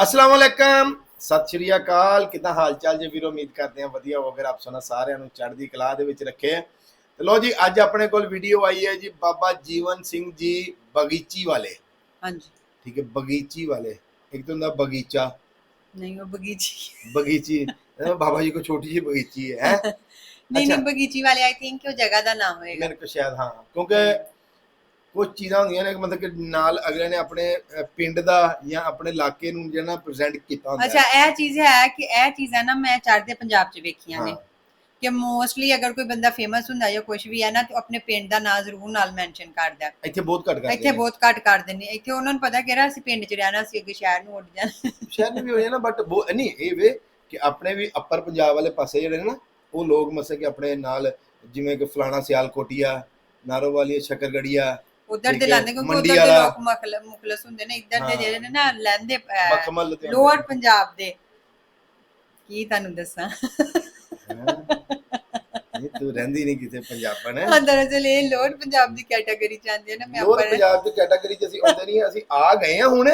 ਅਸਲਾਮ ਅਲੈਕਮ ਸਤਿ ਸ਼੍ਰੀ ਅਕਾਲ ਕਿਦਾਂ ਹਾਲ ਚਾਲ ਜੇ ਵੀਰੋ ਉਮੀਦ ਕਰਦੇ ਆ ਵਧੀਆ ਹੋਵੇਗਾ ਆਪ ਸੁਣਾ ਸਾਰਿਆਂ ਨੂੰ ਚੜ੍ਹਦੀ ਕਲਾ ਦੇ ਵਿੱਚ ਰੱਖੇ ਤੇ ਲੋ ਜੀ ਅੱਜ ਆਪਣੇ ਕੋਲ ਵੀਡੀਓ ਆਈ ਹੈ ਜੀ ਬਾਬਾ ਜੀਵਨ ਸਿੰਘ ਜੀ ਬਗੀਚੀ ਵਾਲੇ ਹਾਂਜੀ ਠੀਕ ਹੈ ਬਗੀਚੀ ਵਾਲੇ ਇੱਕ ਤਾਂ ਹੁੰਦਾ ਬਗੀਚਾ ਨਹੀਂ ਉਹ ਬਗੀਚੀ ਬਗੀਚੀ ਇਹ ਬਾਬਾ ਜੀ ਕੋ ਛੋਟੀ ਜਿਹੀ ਬਗੀਚੀ ਹੈ ਹੈਂ? ਨਹੀਂ ਨਹੀਂ ਅੱਛਾ। ਬਗੀਚੀ ਵਾਲੇ ਆਈ ਥਿੰਕ ਉਹ ਜਗ੍ਹਾ ਦਾ ਨਾਮ ਹੋਏਗਾ ਮੇਰੇ ਕੋ ਸ਼ਾਇਦ ਹਾਂ ਕਿਉਂਕਿ ਕੁਝ ਚੀਜ਼ਾਂ ਹੁੰਦੀਆਂ ਨੇ ਕਿ ਮਤਲਬ ਕਿ ਨਾਲ ਅਗਲੇ ਨੇ ਆਪਣੇ ਅਹ, ਪਿੰਡ ਦਾ ਜਾਂ ਆਪਣੇ ਇਲਾਕੇ ਨੂੰ ਜਿਹੜਾ ਪ੍ਰੈਜ਼ੈਂਟ ਕੀਤਾ ਹੁੰਦਾ ਅੱਛਾ ਇਹ ਚੀਜ਼ ਹੈ ਕਿ ਇਹ ਚੀਜ਼ਾਂ ਨਾ ਮੈਂ ਚੜ੍ਹਦੇ ਪੰਜਾਬ 'ਚ ਵੇਖੀਆਂ ਨੇ ਹਾਂ। ਕਿ ਮੋਸਟਲੀ ਅਗਰ ਕੋਈ ਬੰਦਾ ਫੇਮਸ ਹੁੰਦਾ ਜਾਂ ਕੁਝ ਵੀ ਹੈ ਨਾ ਤੇ ਉਹ ਆਪਣੇ ਪਿੰਡ ਦਾ ਨਾਂ ਜ਼ਰੂਰ ਨਾਲ ਮੈਂਸ਼ਨ ਕਰਦਾ ਹੈ। ਇੱਥੇ ਬਹੁਤ ਘੱਟ ਕਰਦੇ ਇੱਥੇ ਨੇ। ਬਹੁਤ ਘੱਟ ਕਰ ਦਿੰਦੇ ਨੇ। ਇੱਥੇ ਉਹਨਾਂ ਨੂੰ ਪਤਾ ਕਿ ਅਸੀਂ ਪਿੰਡ 'ਚ ਰਹਿਣਾ ਸੀ ਅੱਗੇ ਸ਼ਹਿਰ ਨੂੰ ਉੱਡ ਜਾਣਾ ਸ਼ਹਿਰ ਨੇ ਵੀ ਹੋਏ ਨਾ ਬਟ ਨਹੀਂ ਇਹ ਵੇ ਕਿ ਆਪਣੇ ਵੀ ਅੱਪਰ ਪੰਜਾਬ ਵਾਲੇ ਪਾਸੇ ਜਿਹੜੇ ਨੇ ਨਾ ਉਹ ਲੋਕ ਮਸੇ ਕਿ ਆਪਣੇ ਨਾਲ ਜਿਵੇਂ ਕਿ ਫਲਾਣਾ ਸਿਆਲਕੋਟੀਆ ਨਾਰੋਵਾਲੀ ਸ਼ਕਰਗੜੀਆ ਉਧਰ ਦੇ ਹੈ, ਲੈਂਦੇ ਕਿਉਂਕਿ ਉਧਰ ਦੇ। ਲੋਕ ਮਖਲ- ਮੁਖਲਸ ਹੁੰਦੇ ਨੇ ਇੱਧਰ ਦੇ ਹਾਂ। ਜਿਹੜੇ ਨੇ ਨਾ ਲੈਂਦੇ ਅਹ, ਮਖਮਲ ਲੁਧਿਆਣਾ। ਲੋਅਰ ਪੰਜਾਬ ਦੇ ਕੀ ਤੁਹਾਨੂੰ ਦੱਸਾਂ ਹੈਂ? ਇਹ ਤੂੰ ਰਹਿੰਦੀ ਨਹੀਂ ਕਿਤੇ ਪੰਜਾਬਣ ਹੈ ਅੰਦਰ ਅਸਲ ਇਹ ਲੋਅਰ ਪੰਜਾਬ ਦੀ ਕੈਟਾਗਰੀ ਚ ਆਉਂਦੀ ਹੈ ਨਾ ਮੈਂ ਲੋਰ ਉੱਪਰ ਪੰਜਾਬ ਦੀ ਕੈਟਾਗਰੀ ਚ ਅਸੀਂ ਆਉਂਦੇ ਨਹੀਂ ਅਸੀਂ ਆ ਗਏ ਆ ਹੁਣ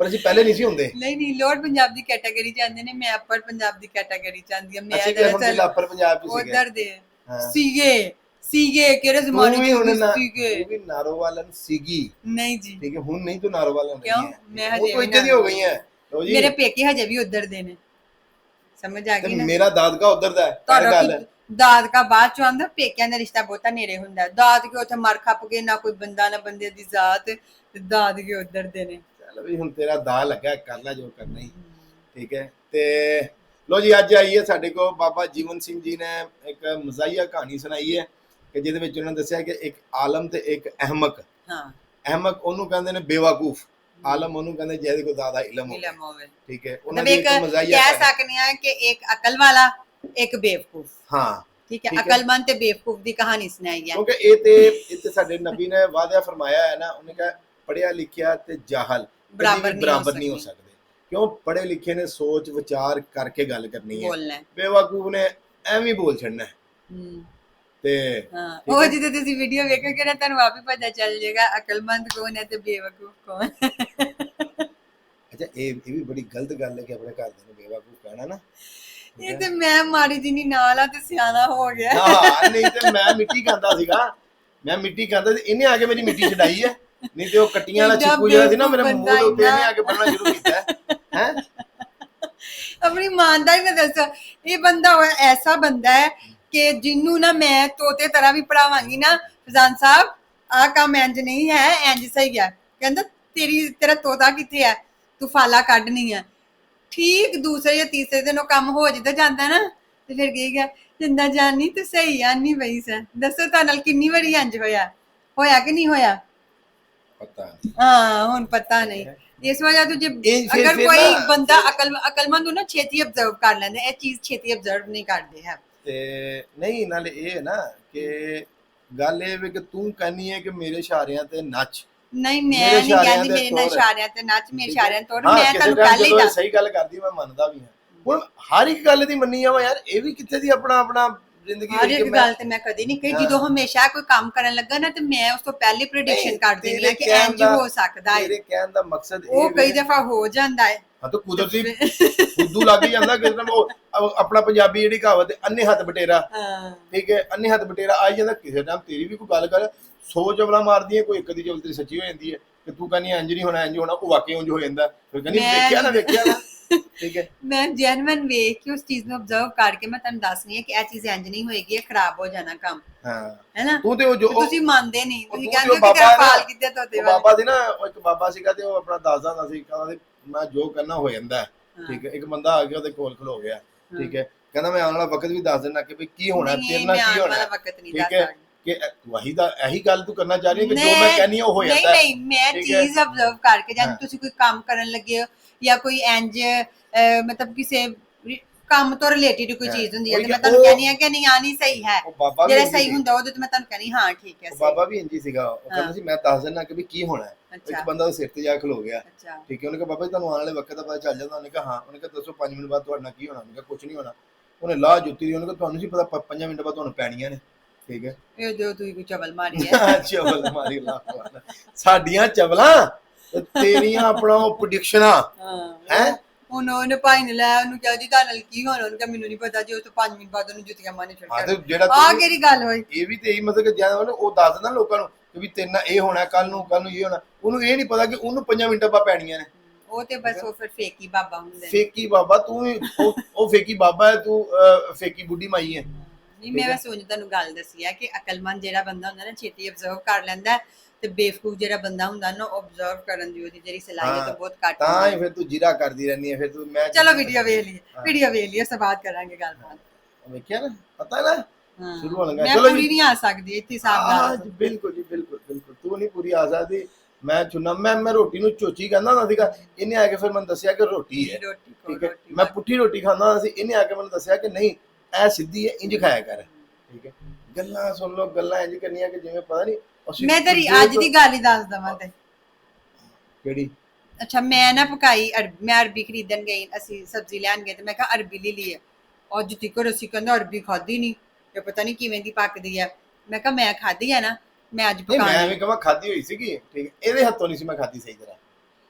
ਪਰ ਅਸੀਂ ਪਹਿਲੇ ਨਹੀਂ ਸੀ ਹੁੰਦੇ ਨਹੀਂ ਨਹੀਂ ਲੋਅਰ ਪੰਜਾਬ ਦੀ ਕੈਟਾਗਰੀ ਚ ਆਉਂਦੇ ਨੇ ਮੈਂ ਅੱਪਰ ਪੰਜਾਬ ਦੀ ਕੈਟਾਗਰੀ ਚ ਆਉਂਦੀ ਹਾਂ ਮੈਂ ਅਸੀਂ ਵੀ ਹੁਣ ਦਰਅਸਲ ਅੱਪਰ ਪੰਜਾਬ ਚ ਸੀਗੇ ਉਧਰ ਦੇ ਹਾਂ। ਸੀਗੇ ਸੀਗੇ ਕਿਹੜੇ ਜ਼ਮਾਨੇ ਵੀ ਹੁਣ ਨਾ ਸੀਗੇ? ਵੀ ਨਾਰੋਵਾਲਨ ਸੀਗੀ। ਨਹੀਂ ਜੀ। ਠੀਕ ਹੈ ਹੁਣ ਨਹੀਂ ਤੂੰ ਨਾਰੋਵਾਲਨ? ਰਹੀ ਹੈ। ਮੈਂ ਉਹ ਹਜੇ ਵੀ ਇੱਥੇ ਦੀ ਹੋ ਗਈ ਹੈ। ਲਓ ਜੀ। ਮੇਰੇ ਪੇਕੇ ਹਜੇ ਵੀ ਉਧਰ ਦੇ ਨੇ। ਸਮਝ ਆ ਗਈ ਨਾ? ਮੇਰਾ ਦਾਦਕਾ ਉਧਰ ਦਾ ਹੈ ਤੁਹਾਡਾ ਗੱਲ ਹੈ ਕੀ- ਦਾਦ ਕਾ ਬਾਅਦ ਚ ਆਉਂਦਾ ਪੇਕਿਆਂ ਦਾ ਰਿਸ਼ਤਾ ਬਹੁਤਾ ਨੇੜੇ ਹੁੰਦਾ ਹੈ। ਦਾਦ ਕੇ ਉੱਥੇ ਮਰ ਖੱਪ ਗਏ ਨਾ ਕੋਈ ਬੰਦਾ ਨਾ ਬੰਦੇ ਦੀ ਜ਼ਾਤ ਤੇ ਦਾਦ ਕੇ ਉਧਰ ਦੇ ਨੇ? ਚੱਲ ਵੀ ਹੁਣ ਤੇਰਾ ਦਾ ਲੱਗਾ ਕਰ ਲੈ ਜੋ ਕਰਨਾ ਹੀ। ਠੀਕ ਹੈ ਤੇ ਲੋ ਜੀ ਅੱਜ ਆਈ ਹੈ ਸਾਡੇ ਕੋਲ ਬਾਬਾ ਜੀਵਨ ਸਿੰਘ ਜੀ ਨੇ ਇੱਕ ਮਜ਼ਾਈਆ ਕਹਾਣੀ ਸੁਣਾਈ ਹੈ। ਕਿ ਜਿਹਦੇ ਵਿੱਚ ਉਹਨਾਂ ਨੇ ਦੱਸਿਆ ਕਿ ਇੱਕ ਆਲਮ ਤੇ ਇੱਕ ਅਹਿਮਕ। ਹਾਂ। ਅਹਿਮਕ ਉਹਨੂੰ ਕਹਿੰਦੇ ਨੇ ਬੇਵਕੂਫ। ਆਲਮ ਉਹਨੂੰ ਕਹਿੰਦੇ ਜਿਹਦੇ ਕੋਲ ਜ਼ਿਆਦਾ ਇਲਮ ਹੋਵੇ। ਇਲਮ ਹੋਵੇ। ਠੀਕ ਹੈ। ਉਹਨਾਂ ਦੀ ਇੱਕ ਮਜ਼ਾਈਆ ਕਹਿ ਸਕਨੇ ਆ ਕਿ ਇੱਕ ਅਕਲ ਵਾਲਾ ਇੱਕ ਬੇਵਕੂਫ। ਹਾਂ। ਠੀਕ ਹੈ। ਅਕਲਮੰਦ ਤੇ ਬੇਵਕੂਫ ਦੀ ਕਹਾਣੀ ਸੁਣਾਈ ਹੈ ਕਿਉਂਕਿ ਇਹ ਤੇ ਇਹ ਤੇ ਸਾਡੇ ਨਬੀ ਨੇ ਵਾਅਦਾ ਫਰਮਾਇਆ ਹੈ ਨਾ ਉਹਨੇ ਕਿਹਾ ਪੜਿਆ ਲਿਖਿਆ ਤੇ ਜਾਹਲ ਬਰਾਬਰ ਬਰਾਬਰ ਨਹੀਂ ਹੋ ਸਕਦੇ। ਕਿਉਂ? ਪੜੇ ਲਿਖੇ ਨੇ ਸੋਚ ਵਿਚਾਰ ਕਰਕੇ ਗੱਲ ਕਰਨੀ ਹੈ। ਬੇਵਕੂਫ ਨੇ ਐਵੇਂ ਹੀ ਬੋਲ ਛੱਡਣਾ ਹੈ। ਹੂੰ, ਤੇ ਹਾਂ ਠੀਕ ਉਹ ਹੈ। ਜਦੋਂ ਤੁਸੀਂ ਵੀਡੀਓ ਵੇਖੋਗੇ ਨਾ ਤੁਹਾਨੂੰ ਆਪ ਹੀ ਪਤਾ ਚੱਲ ਜਾਏਗਾ ਅਕਲਮੰਦ ਕੌਣ ਹੈ ਤੇ ਬੇਵਕੂਫ ਕੌਣ ਹੈ। ਅੱਛਾ ਇਹ ਇਹ ਵੀ ਬੜੀ ਗਲਤ ਗੱਲ ਹੈ ਕਿ ਆਪਣੇ ਘਰ ਦੇ ਨੂੰ ਬੇਵਕੂਫ ਕਹਿਣਾ ਨਾ ਇਹ ਤੇ ਮੈਂ ਮਾੜੀ ਜੀ ਨਹੀਂ ਨਾਲ ਆ ਤੇ ਸਿਆਣਾ ਹੋ ਗਿਆ ਹਾਂ ਨਹੀਂ ਤੇ ਮੈਂ ਮਿੱਟੀ ਖਾਂਦਾ ਸੀਗਾ ਮੈਂ ਮਿੱਟੀ ਖਾਂਦਾ ਤੇ ਇਹਨੇ ਆ ਕੇ ਮੇਰੀ ਮਿੱਟੀ ਛਡਾਈ ਹੈ ਨਹੀਂ ਤੇ ਉਹ ਕੱਟੀਆਂ ਵਾਲਾ ਏਡਾ ਚਿੱਕੂ ਜਿਹੜਾ ਸੀ ਨਾ ਮੇਰੇ ਬੇਵਕੂਫ ਮੂੰਹ ਦੇ ਉੱਤੇ ਬੰਦਾ ਇਹਨੇ ਆ ਕੇ ਬੰਨਣਾ ਸ਼ੁਰੂ ਕੀਤਾ ਹੈ ਹੈ ਆਪਣੀ ਇਮਾਨਦਾਰੀ ਨਾਲ ਦੱਸੋ ਇਹ ਬੰਦਾ ਉਹ ਐਸਾ ਬੰਦਾ ਹੈ ਕਿ ਜਿੰਨੂੰ ਨਾ ਮੈਂ ਤੋਤੇ ਤਰ੍ਹਾਂ ਵੀ ਪੜਾਵਾਂਗੀ ਨਾ ਫਜ਼ਾਨ ਸਾਹਿਬ ਆ ਕੰਮ ਇੰਜ ਨਹੀਂ ਹੈ ਇੰਜ ਸਹੀ ਹੈ। ਕਹਿੰਦਾ ਤੇਰੀ ਤੇਰਾ ਤੋਤਾ ਕਿੱਥੇ ਹੈ? ਤੂੰ ਫਾਲਾ ਕੱਢਣੀ ਹੈ। ਠੀਕ ਦੂਸਰੇ ਜਾਂ ਤੀਸਰੇ ਦਿਨ ਉਹ ਕੰਮ ਹੋ ਜਿੱਦਾਂ ਜਾਂਦਾ ਨਾ ਤੇ ਫਿਰ ਕੀ ਗਿਆ? ਜਿੰਦਾ ਜਾਨੀ ਤੇ ਸਹੀ ਆ ਨਹੀਂ ਪਈ ਸਾ। ਦੱਸੋ ਤਾਂ ਨਾਲ ਕਿੰਨੀ ਵਾਰੀ ਇੰਜ ਹੋਇਆ? ਹੋਇਆ ਕਿ ਨਹੀਂ ਹੋਇਆ? ਪਤਾ ਨਹੀਂ। ਹਾਂ ਹੁਣ ਪਤਾ ਨਹੀਂ। ਇਸ ਵਜ੍ਹਾ ਤੋਂ ਜੇ ਅਗਰ ਕੋਈ ਬੰਦਾ ਅਕਲ ਅਕਲਮੰਦ ਹੋ ਨਾ ਛੇਤੀ ਅਬਜ਼ਰਵ ਕਰ ਲੈਂਦੇ ਇਹ ਚੀਜ਼ ਛੇਤੀ ਅਬਜ਼ਰਵ ਨਹੀਂ ਕਰਦੇ ਹੈ। ਤੇ ਨਹੀਂ ਨਾਲੇ ਇਹ ਹੈ ਨਾ ਕਿ ਗੱਲ ਇਹ ਵੀ ਕਿ ਤੂੰ ਕਹਿੰਨੀ ਹੈ ਕਿ ਮੇਰੇ ਇਸ਼ਾਰਿਆਂ ਤੇ ਨੱਚ ਨਹੀਂ ਮੇਰੇ ਮੈਂ ਨਹੀਂ ਇਸ਼ਾਰਿਆਂ ਕਹਿੰਦੀ ਤੇ ਮੇਰੇ ਨਾਲ ਤੋੜ। ਇਸ਼ਾਰਿਆਂ ਤੇ ਨੱਚ ਮੇਰੇ। ਇਸ਼ਾਰਿਆਂ ਤੋੜ ਮੈਂ ਕਿਸੇ ਤੁਹਾਨੂੰ time ਪਹਿਲੇ ਹੀ ਜਦੋਂ ਦੱਸ ਸਹੀ ਗੱਲ ਕਰਦੀ ਮੈਂ ਮੰਨਦਾ ਵੀ ਹਾਂ ਹੁਣ ਹਰ ਇੱਕ ਗੱਲ ਦੀ ਮੰਨੀ ਜਾਵਾਂ ਯਾਰ ਇਹ ਵੀ ਕਿੱਥੇ ਦੀ ਆਪਣਾ ਆਪਣਾ ਜ਼ਿੰਦਗੀ ਹਰ ਇੱਕ ਗੱਲ ਤੇ ਮੈਂ ਕਦੀ ਨਹੀਂ ਕਹੀ। ਜਦੋਂ ਹਮੇਸ਼ਾ ਕੋਈ ਕੰਮ ਕਰਨ ਲੱਗਾ ਨਾ ਤੇ ਮੈਂ ਉਸ ਤੋਂ ਪਹਿਲੇ ਪ੍ਰੈਡਿਕਸ਼ਨ ਕਰ ਦਿੰਦੀ ਹਾਂ ਕਿ ਇੰਜ ਹੋ ਸਕਦਾ ਹੈ। ਤੇਰੇ ਕਹਿਣ ਦਾ ਮਕਸਦ ਉਹ ਇਹ ਕਈ ਵੇ- ਦਫਾ ਹੋ ਜਾਂਦਾ ਹੈ। ਹਾਂ ਤਾਂ ਕੁਦਰਤੀ ਫੁੱਦੂ ਲੱਗ ਜਾਂਦਾ ਕਿਸੇ ਨੂੰ ਉਹ ਉਹ ਆਪਣਾ ਪੰਜਾਬੀ ਜਿਹੜੀ ਕਹਾਵਤ ਹੈ ਅੰਨੇ ਹੱਥ ਬਟੇਰਾ। ਹਾਂ। ਠੀਕ ਹੈ ਅੰਨੇ ਹੱਥ ਬਟੇਰਾ ਆਈ ਜਾਂਦਾ। ਕਿਸੇ ਟਾਈਮ ਤੇਰੀ ਵੀ ਕੋਈ ਗੱਲ ਕਰ ਸੌ ਚਵਲਾ ਮਾਰਦੀ ਹੈ ਕੋਈ ਇੱਕ ਦੀ ਚਵਲ ਤੇਰੀ ਸੱਚੀ ਹੋ ਜਾਂਦੀ ਹੈ। ਕਿ ਤੂੰ ਕਹਿੰਦੀ ਇੰਜ ਨਹੀਂ ਹੋਣਾ ਇੰਜ ਹੋਣਾ ਉਹ ਵਾਕਈ ਉਂਝ ਹੋ ਜਾਂਦਾ। ਫਿਰ ਕਹਿੰਦੀ ਵੇਖਿਆ ਨਾ ਵੇਖਿਆ ਨਾ। ਠੀਕ ਹੈ। ਮੈਂ ਜੈਨੂਇਨ ਵੇਖ ਕੇ ਉਸ ਚੀਜ਼ ਨੂੰ ਅਬਜ਼ਰਵ ਕਰਕੇ ਮੈਂ ਤੁਹਾਨੂੰ ਦੱਸਣੀ ਹੈ ਕਿ ਇਹ ਚੀਜ਼ ਇੰਜ ਨਹੀਂ ਹੋਏਗੀ ਇਹ ਖਰਾਬ ਹੋ ਜਾਣਾ ਕੰਮ। ਹਾਂ। ਹੈ ਨਾ? ਤੂੰ ਤੇ ਉਹ ਜੋ ਤੁਸੀਂ ਮੰਨਦੇ ਨਹੀਂ। ਤੁਸੀਂ ਕਹਿੰਦੇ ਜੋ ਹੋ ਕਿ ਨਾ, ਕਿੱਦੇ ਤੋਤੇ ਵਾਲੇ। ਬਾਬਾ ਦੀ ਨਾ ਉਹ ਇੱਕ ਬਾਬਾ ਸੀਗਾ ਤੇ ਉਹ ਆਪਣਾ ਦੱਸਦਾ ਹੁੰਦਾ ਸੀ ਕਹਿੰਦਾ ਮੈਂ ਜੋ ਕਰਨਾ ਹੋ ਜਾਂਦਾ। ਠੀਕ ਹੈ ਇੱਕ ਬੰਦਾ ਆ ਗਿਆ ਉਹਦੇ ਕੋਲ ਖਲੋ ਗਿਆ। ਠੀਕ ਹੈ। ਕਹਿੰਦਾ ਮੈਂ ਆਉਣ ਵਾਲਾ ਵਕਤ ਵੀ ਦੱਸ ਦਿੰਦਾ ਕਿ ਵੀ ਕੀ ਹੋਣਾ ਨਹੀਂ, ਤੇਰੇ ਨਾਲ ਮੈਂ ਕੀ ਹੋਣਾ ਵਾਲਾ ਹੈ। ਵਕਤ ਨਹੀਂ ਠੀਕ ਦੱਸ ਹੈ। ਕਿ ਵਹੀ ਦਾ ਇਹੀ ਗੱਲ ਤੂੰ ਕਰਨਾ ਚਾਹ ਰਹੀ ਹੈ ਕਿ ਜੋ ਨਹੀਂ, ਮੈਂ ਕਹਿੰਨੀ ਉਹ ਹੋ ਨਹੀਂ ਜਾਂਦਾ ਹੈ। ਨਹੀਂ ਮੈਂ। ਚੀਜ਼ ਅਬਜ਼ਰਵ ਕਰਕੇ ਹਾਂ। ਤੁਸੀਂ ਕੋਈ ਕੰਮ ਕਰਨ ਲੱਗੇ ਹੋ ਜਾਂ ਕੋਈ ਇੰਜ ਮਤਲਬ ਕਿਸੇ ਕੰਮ ਤੋਂ ਰਿਲੇਟਡ ਕੋਈ। ਚੀਜ਼ ਹੁੰਦੀ ਹੈ ਤੇ ਮੈਂ ਤੁਹਾਨੂੰ ਕਹਿੰਦੀ ਆ ਕਿ ਨਹੀਂ ਆ ਨਹੀਂ ਸਹੀ ਹੈ। ਜਿਹੜਾ ਸਹੀ। ਹੁੰਦਾ ਉਹਦੇ ਤੇ ਮੈਂ ਤੁਹਾਨੂੰ ਕਹਿੰਦੀ ਹਾਂ ਠੀਕ ਹੈ ਸਹੀ। ਬਾਬਾ ਵੀ ਇੰਜੀ ਸੀਗਾ। ਉਹ ਕਹਿੰਦਾ। ਸੀ ਮੈਂ ਦੱਸ ਦਿੰਦਾ ਕਿ ਵੀ ਕੀ ਹੋਣਾ ਹੈ। ਇੱਕ ਬੰਦਾ ਉਹ ਸਿਰ ਤੇ ਜਾ ਖਲੋ ਗਿਆ। ਠੀਕ ਹੈ ਉਹਨੇ ਕਿਹਾ ਬਾਬਾ ਜੀ ਤੁਹਾਨੂੰ ਆਉਣ ਵਾਲੇ ਵਕਤ ਦਾ ਪਤਾ ਚੱਲ ਜਾਂਦਾ। ਉਹਨੇ ਕਿਹਾ ਹਾਂ। ਉਹਨੇ ਕਿਹਾ ਦੱਸੋ 5 ਮਿੰਟ ਬਾਅਦ ਤੁਹਾਡੇ ਕੀ ਹੋਣਾ? ਉਹਨੇ ਕਿਹਾ ਕੁਝ ਨਹੀਂ ਹੋਣਾ। ਉਹਨੇ ਲਾਹ ਜੁੱਤੀ ਦੀ ਉਹਨੇ ਕਿਹਾ ਤੁਹਾਨੂੰ ਸੀ ਪਤਾ 5 ਮਿੰਟ ਬਾਅਦ ਤੁਹਾਨੂੰ ਪੈਣੀਆਂ ਨੇ। ਠੀਕ ਹੈ। ਇਹ ਜੋ ਤੁਸੀਂ ਕੋਈ ਚਵਲ ਮਾਰੀ ਹੈ। ਚਵਲ ਮਾਰੀ ਲਾ ਸਾਡੀਆਂ ਚਵਲਾਂ ਤੇਰੀਆਂ ਆਪਣਾ ਉਹ ਪ੍ਰੈਡਿਕਸ਼ਨਾਂ ਹਾਂ। ਹੈ? ਹੁਣ ਉਹਨੇ ਭਾਈ ਨੇ ਲੈ ਉਹਨੂੰ ਕਿਹਾ ਜੀ ਤਾਂ ਨਾਲ ਕੀ ਹੋਣਾ ਉਹਨੂੰ ਕਿਹਾ ਮੈਨੂੰ ਨਹੀਂ ਪਤਾ ਜੀ ਉਹ ਤੋਂ 5 ਮਿੰਟ ਬਾਅਦ ਉਹਨੂੰ ਜੁੱਤੀਆਂ ਮਾਰਨੇ ਛੱਡ ਹਾਂ ਗਿਆ। ਤੇ ਜਿਹੜਾ ਆ ਤੂੰ- ਕਿਹੜੀ ਗੱਲ ਹੋਈ? ਇਹ ਵੀ ਤੇ ਇਹੀ ਮਤਲਬ ਕਿ ਜ਼ਿਆਦਾ ਉਹ ਦੱਸ ਦਿੰਦਾ ਲੋਕਾਂ ਨੂੰ ਕਿ ਵੀ ਤੇਰੇ ਨਾਲ ਇਹ ਹੋਣਾ ਕੱਲ ਨੂੰ ਕੱਲ ਨੂੰ ਇਹ ਹੋਣਾ। ਉਹਨੂੰ ਇਹ ਨਹੀਂ ਪਤਾ ਕਿ ਉਹਨੂੰ 5 ਮਿੰਟਾਂ ਬਾਅਦ ਪੈਣੀਆਂ ਨੇ। ਉਹ ਤੇ ਬਸ ਉਹ ਫਿਰ ਫੇਕੀ ਬਾਬਾ ਹੁੰਦੇ। ਨੇ ਫੇਕੀ ਬਾਬਾ ਤੂੰ ਵੀ- ਉਹ ਉਹ ਫੇਕੀ ਬਾਬਾ ਹੈ ਤੂੰ ਅਹ, ਫੇਕੀ ਬੁੱਢੀ ਮਾਈ ਹੈ। ਨਹੀਂ ਮੈਂ ਵੈਸੇ ਉਂਝ ਤੁਹਾਨੂੰ ਗੱਲ ਦੱਸੀ ਹੈ ਕਿ ਅਕਲਮੰਦ ਜਿਹੜਾ ਬੰਦਾ ਹੁੰਦਾ ਨਾ ਛੇਤੀ ਅਬਜ਼ਰਵ ਕਰ ਲੈਂਦਾ ਹੈ। ਤੇ ਬੇਵਕੂਫ ਜਿਹੜਾ ਬੰਦਾ ਹੁੰਦਾ ਨਾ ਆਬਜ਼ਰਵ ਕਰਨ ਦੀ ਉਹਦੀ ਜਿਹੜੀ ਸਲਾਹੀਅਤ ਹਾਂ, ਉਹ ਬਹੁਤ ਘੱਟ ਤਾਂ ਹੁੰਦੀ। ਹੀ ਫਿਰ ਤੂੰ ਜੀਰਾ ਕਰਦੀ ਰਹਿੰਦੀ ਹੈ ਫਿਰ ਤੂੰ ਮੈਂ ਚਲੋ ਵੀਡੀਓ ਵੇਖ ਲਈਏ ਹਾਂ। ਵੀਡੀਓ ਵੇਖ ਲਈਏ ਉਸ ਤੋਂ ਬਾਅਦ ਕਰਾਂਗੇ ਗੱਲਬਾਤ। ਵੇਖਿਆ ਨਾ ਪਤਾ ਨਾ ਹਾਂ। ਸ਼ੁਰੂ ਹੋਣ ਲੱਗਾ। ਮੈਂ ਚਲੋ ਜੀ। ਪੂਰੀ ਨਹੀਂ ਆ ਸਕਦੀ ਇੱਥੇ ਹਿਸਾਬ ਹਾਂ ਨਾਲ ਜੀ ਬਿਲਕੁਲ ਜੀ ਬਿਲਕੁਲ ਬਿਲਕੁਲ। ਤੂੰ ਨਹੀਂ ਪੂਰੀ ਆ ਸਕਦੀ। ਮੈਂ ਚੁਣਾ ਮੈਂ ਮੈਂ ਰੋਟੀ ਨੂੰ ਚੋਚੀ ਕਹਿੰਦਾ ਹੁੰਦਾ ਸੀਗਾ ਇਹਨੇ ਆ ਕੇ ਫਿਰ ਮੈਨੂੰ ਦੱਸਿਆ ਕਿ ਰੋਟੀ ਹੈ। ਰੋਟੀ ਖੋ ਠੀਕ ਹੈ। ਰੋਟੀ ਮੈਂ ਪੁੱਠੀ ਰੋਟੀ ਖਾਂਦਾ ਹੁੰਦਾ ਸੀ ਇਹਨੇ ਆ ਕੇ ਮੈਨੂੰ ਦੱਸਿਆ ਕਿ ਨਹੀਂ ਇਹ ਸਿੱਧੀ ਹੈ ਇੰਜ ਖਾਇਆ ਕਰ। ਠੀਕ ਹੈ। ਗੱਲਾਂ ਸੁਣ ਲਓ ਗੱਲਾਂ ਇੰਜ ਕਰਨੀਆਂ ਕਿ ਜਿਵੇਂ ਪਤਾ ਨਹੀਂ ਅਸੀਂ ਮੈਂ ਤੇਰੀ ਦੂਜੇ ਅੱਜ ਦੀ ਗੱਲ ਹੀ ਦੱਸ ਦਵਾਂ ਤੇ ਕਿਹੜੀ ਅੱਛਾ ਮੈਂ ਨਾ ਪਕਾਈ ਅਰਬ ਮੈਂ ਅਰਬੀ ਖਰੀਦਣ ਗਈ ਅਸੀਂ ਸਬਜ਼ੀ ਲੈਣ ਗਏ ਤੇ ਮੈਂ ਕਿਹਾ ਅਰਬੀ ਲੈ ਲਈ ਅੱਜ ਤੀਕਰ ਅਸੀਂ ਕਹਿੰਦਾ ਅਰਬੀ ਖਾਦੀ ਨਹੀਂ ਇਹ ਪਤਾ ਨਹੀਂ ਕਿਵੇਂ ਦੀ ਪੱਕਦੀ ਆ ਮੈਂ ਕਿਹਾ ਮੈਂ ਖਾਦੀ ਆ ਨਾ ਮੈਂ ਅੱਜ ਨਹੀਂ ਮੈਂ ਪਕਾਣੀ ਵੀ ਕਹਾਂ ਖਾਦੀ ਹੋਈ ਸੀਗੀ ਠੀਕ ਹੈ ਇਹਦੇ ਹੱਥੋਂ ਨਹੀਂ ਸੀ ਮੈਂ ਖਾਦੀ ਸਹੀ ਤਰ੍ਹਾਂ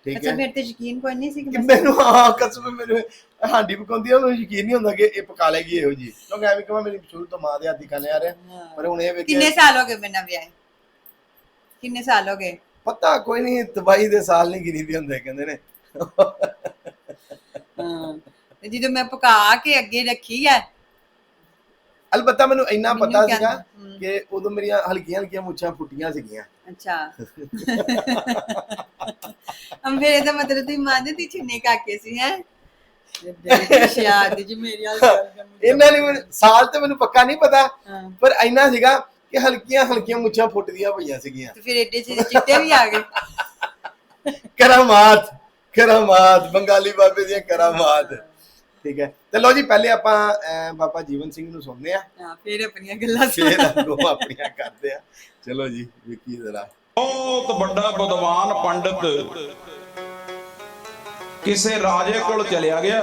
ਠੀਕ ਅੱਛਾ ਹੈ ਮੇਰੇ ਤੇ ਯਕੀਨ ਕੋਈ ਨਹੀਂ ਸੀ ਕਿ ਕਿ ਮੈਂ ਮੈਨੂੰ ਹਾਂ ਕਸਮ ਮੈਨੂੰ ਹਾਂਡੀ ਪਕਾਉਂਦੀ ਆ ਉਹਨੂੰ ਯਕੀਨ ਨਹੀਂ ਹੁੰਦਾ ਕਿ ਇਹ ਪਕਾ ਲੇਗੀ ਇਹੋ ਜੀ ਕਿਉਂਕਿ ਐਵੇਂ ਕਹਾਂ ਮੇਰੀ ਸ਼ੁਰੂ ਤੋਂ ਮਾਂ ਦੇ ਹੱਥ ਦੀ ਖਾਣੇ ਆ ਰਿਹਾ ਪਰ ਹੁਣ ਇਹ ਵੇਖ ਕਿੰਨੇ ਸਾਲ ਹੋ ਗਏ ਮੇਰੇ ਨਾਲ ਵਿਆਹ ਕਿੰਨੇ ਸਾਲ ਹੋ ਗਏ? ਪਤਾ ਕੋਈ ਨਹੀਂ ਤਬਾਈ ਦੇ ਸਾਲ ਨਹੀਂ ਗਿਣੀਦੇ ਹੁੰਦੇ ਕਹਿੰਦੇ ਨੇ। ਹਾਂ ਤੇ ਜਦੋਂ ਮੈਂ ਪਕਾ ਕੇ ਅੱਗੇ ਰੱਖੀ ਹੈ ਅਲਬੱਤਾ ਮੈਨੂੰ ਇੰਨਾ ਪਤਾ ਸੀਗਾ। ਕਿ ਉਦੋਂ ਮੇਰੀਆਂ ਹਲਕੀਆਂ ਹਲਕੀਆਂ ਮੁੱਛਾਂ ਫੁੱਟੀਆਂ ਸੀਗੀਆਂ। ਅੱਛਾ। ਹਮ ਫਿਰ ਇਹਦਾ ਮਤਲਬ ਤੁਸੀਂ ਮੰਨਦੇ ਤੀ ਛਿੰਨੇ ਕਾਕੇ ਸੀ ਹੈ? ਇਹਨਾਂ ਨੇ ਮੈਨੂੰ- ਸਾਲ ਤੇ ਮੈਨੂੰ ਪੱਕਾ ਨਹੀਂ ਪਤਾ ਪਰ ਇੰਨਾ ਸੀਗਾ ਕਿ ਹਲਕੀਆਂ ਹਲਕੀਆਂ ਮੁੱਛਾਂ ਫੁੱਟਦੀਆਂ ਪਈਆਂ ਸੀਗੀਆਂ। ਤੇ ਫਿਰ ਏਡੇ ਚ ਚਿੱਟੇ ਵੀ ਆ ਗਏ। ਕਰਾਮਾਤ ਕਰਾਮਾਤ ਬੰਗਾਲੀ ਬਾਬੇ ਦੀਆਂ ਕਰਾਮਾਤ। ਠੀਕ ਹੈ। ਤੇ ਲੋ ਜੀ ਪਹਿਲੇ ਆਪਾਂ ਅਹ, ਬਾਬਾ ਜੀਵਨ ਸਿੰਘ ਨੂੰ ਸੁਣਦੇ ਆ ਹਾਂ ਫਿਰ ਆਪਣੀਆਂ ਗੱਲਾਂ ਫੇਰ ਸੁਣ ਅੱਗੋਂ ਆਪਣੀਆਂ ਕਰਦੇ ਆ ਚਲੋ ਜੀ ਵੇਖੀਏ ਜ਼ਰਾ। ਬਹੁਤ ਵੱਡਾ ਵਿਦਵਾਨ ਪੰਡਤ ਕਿਸੇ ਰਾਜੇ ਕੋਲ ਚਲਿਆ ਗਿਆ।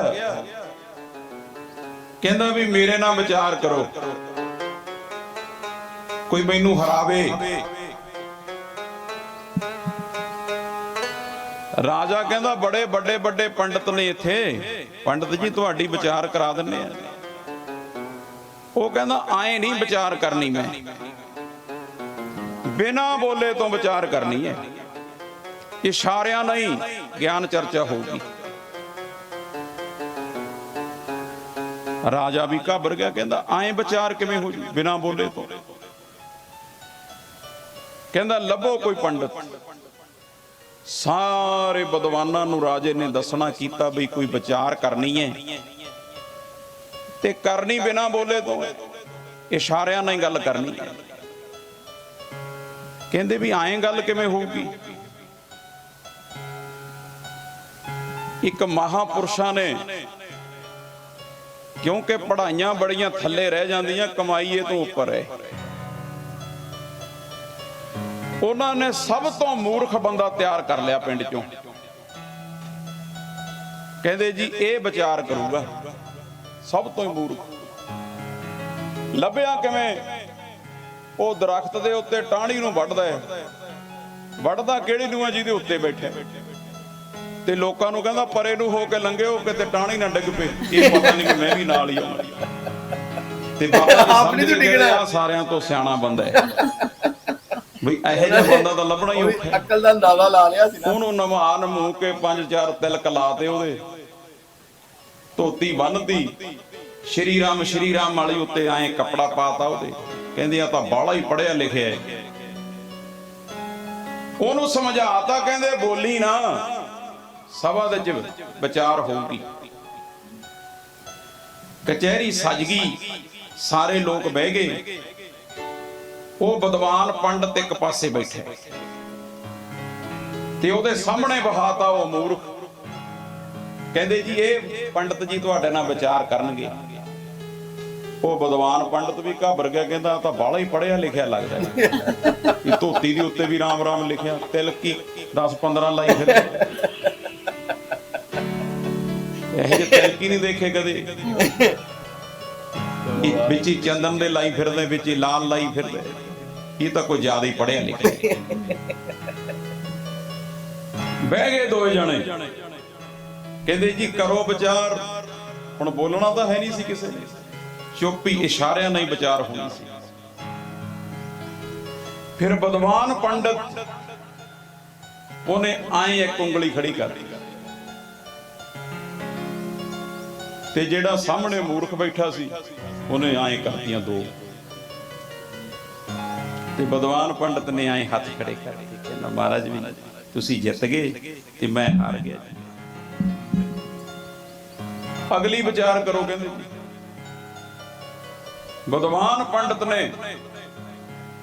ਕਹਿੰਦਾ ਵੀ ਮੇਰੇ ਨਾਲ ਵਿਚਾਰ ਕਰੋ। ਕੋਈ ਮੈਨੂੰ ਹਰਾਵੇ। ਰਾਜਾ ਕਹਿੰਦਾ, ਬੜੇ ਵੱਡੇ ਵੱਡੇ ਪੰਡਤ ਨੇ ਇੱਥੇ। ਪੰਡਤ ਜੀ, ਤੁਹਾਡੀ ਵਿਚਾਰ ਕਰਾ ਦਿੰਨੇ ਆ। ਉਹ ਕਹਿੰਦਾ, ਆਏ ਨਹੀਂ ਵਿਚਾਰ ਕਰਨੀ ਮੈਂ। ਬਿਨਾ ਬੋਲੇ ਤੋਂ ਵਿਚਾਰ ਕਰਨੀ ਹੈ। ਇਸ਼ਾਰਿਆਂ ਨਹੀਂ ਗਿਆਨ ਚਰਚਾ ਹੋਊਗੀ। ਰਾਜਾ ਵੀ ਘਾਬਰ ਗਿਆ, ਕਹਿੰਦਾ ਐਂ ਵਿਚਾਰ ਕਿਵੇਂ ਹੋ ਜੂ? ਬਿਨਾ ਬੋਲੇ ਤੋਂ। ਕਹਿੰਦਾ, ਲੱਭੋ ਕੋਈ ਪੰਡਤ। ਸਾਰੇ ਵਿਦਵਾਨਾਂ ਨੂੰ ਰਾਜੇ ਨੇ ਦੱਸਣਾ ਕੀਤਾ ਵੀ ਕੋਈ ਵਿਚਾਰ ਕਰਨੀ ਹੈ ਤੇ ਕਰਨੀ ਬਿਨਾ ਬੋਲੇ ਤੋਂ ਇਸ਼ਾਰਿਆਂ ਨਾਲ ਹੀ ਗੱਲ ਕਰਨੀ। ਕਹਿੰਦੇ ਵੀ ਐਂ ਗੱਲ ਕਿਵੇਂ ਹੋਊਗੀ? ਇੱਕ ਮਹਾਪੁਰਸ਼ਾਂ ਨੇ ਕਿਉਂਕਿ ਪੜਾਈਆਂ ਬੜੀਆਂ ਥੱਲੇ ਰਹਿ ਜਾਂਦੀਆਂ, ਕਮਾਈ ਇਹ ਤੋਂ ਉੱਪਰ ਹੈ। ਉਹਨਾਂ ਨੇ ਸਭ ਤੋਂ ਮੂਰਖ ਬੰਦਾ ਤਿਆਰ ਕਰ ਲਿਆ ਪਿੰਡ ਚੋਂ। ਕਹਿੰਦੇ ਜੀ ਇਹ ਵਿਚਾਰ ਕਰੂਗਾ। ਸਭ ਤੋਂ ਹੀ ਮੂਰਖ। ਲੱਭਿਆ ਕਿਵੇਂ? ਉਹ ਦਰਖਤ ਦੇ ਉੱਤੇ ਟਾਹਣੀ ਨੂੰ ਵੱਢਦਾ ਹੈ। ਵੱਢਦਾ ਕਿਹੜੀ ਨੂੰ ਆ ਜਿਹਦੇ ਉੱਤੇ ਬੈਠਾ ਤੇ ਲੋਕਾਂ ਨੂੰ ਕਹਿੰਦਾ ਪਰੇ ਨੂੰ ਹੋ ਕੇ ਲੰਘਿਓ ਕਿਤੇ ਟਾਹਣੀ ਨਾ ਡਿੱਗ ਪਏ। ਇਹ ਪਤਾ ਨਹੀਂ ਕਿ ਮੈਂ ਵੀ ਨਾਲ ਹੀ ਆਉਣਾ। ਤੇ ਬਾਬਾ ਆਪ ਨੀ ਸਮਝ ਤੂੰ ਡਿੱਗਣਾ। ਸਾਰਿਆਂ ਤੋਂ ਸਿਆਣਾ ਬੰਦਾ ਹੈ। ਬਈ ਇਹੋ ਜਿਹਾ ਬੰਦਾ ਤਾਂ ਲੱਭਣਾ ਹੀ ਔਖਾ ਹੈ। ਅਕਲ ਦਾ ਅੰਦਾਜ਼ਾ ਲਾ ਲਿਆ ਸੀ ਨਾ। ਉਹਨੂੰ ਨਵਾ ਨਮੂ ਕੇ ਪੰਜ ਚਾਰ ਤਿਲਕ ਲਾਤੇ ਉਹਦੇ। ਧੋਤੀ ਬੰਨਤੀ। ਸ਼੍ਰੀ ਰਾਮ ਸ਼੍ਰੀ ਰਾਮ ਵਾਲੀ ਉੱਤੇ ਐਂ ਕੱਪੜਾ ਪਾਤਾ ਉਹਦੇ। ਕਹਿੰਦੇ ਆ ਤਾਂ ਬਾਲਾ ਹੀ ਪੜਿਆ ਲਿਖਿਆ ਹੈ। ਉਹਨੂੰ ਸਮਝਾਤਾ ਕਹਿੰਦੇ ਬੋਲੀ ਨਾ। ਸਭਾ ਦੇ ਚ ਵਿਚਾਰ ਹੋਊਗੀ। ਕਚਹਿਰੀ ਸਜ ਗਈ। ਸਾਰੇ ਲੋਕ ਬਹਿ ਗਏ। ਉਹ ਵਿਦਵਾਨ ਪੰਡਤ ਇੱਕ ਪਾਸੇ ਬੈਠੇ। ਤੇ ਉਹਦੇ ਸਾਹਮਣੇ ਬਹਾਤਾ ਉਹ ਮੂਰਖ। ਕਹਿੰਦੇ ਜੀ, ਇਹ ਪੰਡਤ ਜੀ ਤੁਹਾਡੇ ਨਾਲ ਵਿਚਾਰ ਕਰਨਗੇ। ਉਹ ਵਿਦਵਾਨ ਪੰਡਤ ਵੀ ਘਬਰ ਗਿਆ, ਕਹਿੰਦਾ ਤਾਂ ਬਾਹਲਾ ਹੀ ਪੜਿਆ ਲਿਖਿਆ ਲੱਗਦਾ ਇਹ ਧੋਤੀ ਦੇ ਉੱਤੇ ਵੀ ਰਾਮ ਰਾਮ ਲਿਖਿਆ, ਤਿਲਕੀ 10 15 ਲਾਈ ਫਿਰ ਇਹ ਜਿਹੇ ਤਿਲਕੀ ਨਹੀਂ ਦੇਖੇ ਕਦੇ। ਵਿੱਚ ਹੀ ਚੰਦਨ ਦੇ ਲਾਈ ਫਿਰਦੇ, ਵਿੱਚ ਹੀ ਲਾਲ ਲਾਈ ਫਿਰਦੇ। ਇਹ ਤਾਂ ਕੋਈ ਜ਼ਿਆਦਾ ਹੀ ਪੜਿਆ ਲਿਖਿਆ ਬਹਿ ਗਏ ਦੋ ਜਣੇ। ਕਹਿੰਦੇ ਜੀ ਕਰੋ ਵਿਚਾਰ। ਹੁਣ ਬੋਲਣਾ ਤਾਂ ਹੈ ਨਹੀਂ ਸੀ ਕਿਸੇ ਨੇ। ਚੁੱਪ ਹੀ ਇਸ਼ਾਰਿਆਂ ਨਾਲ ਹੀ ਵਿਚਾਰ ਹੋਣੀ ਸੀ। ਫਿਰ ਵਿਦਵਾਨ ਪੰਡਤ ਉਹਨੇ ਆਏ ਇੱਕ ਉਂਗਲੀ ਖੜੀ ਕਰ ਦਿੱਤੀ ਤੇ ਜਿਹੜਾ ਸਾਹਮਣੇ ਮੂਰਖ ਬੈਠਾ ਸੀ, ਉਹਨੇ ਆਏ ਕਰਤੀਆਂ ਦੋ। ਤੇ ਬਦਵਾਨ ਪੰਡਤ ਨੇ ਆਏ ਹੱਥ ਖੜੇ ਕਰ ਕਹਿੰਦਾ, ਮਹਾਰਾਜ ਵੀ ਤੁਸੀਂ ਜਿੱਤ ਗਏ ਤੇ ਮੈਂ ਹਾਰ ਗਿਆ ਅਗਲੀ ਵਿਚਾਰ ਕਰੋ ਕਹਿੰਦੇ ਜੀ। ਬਦਵਾਨ ਪੰਡਤ ਨੇ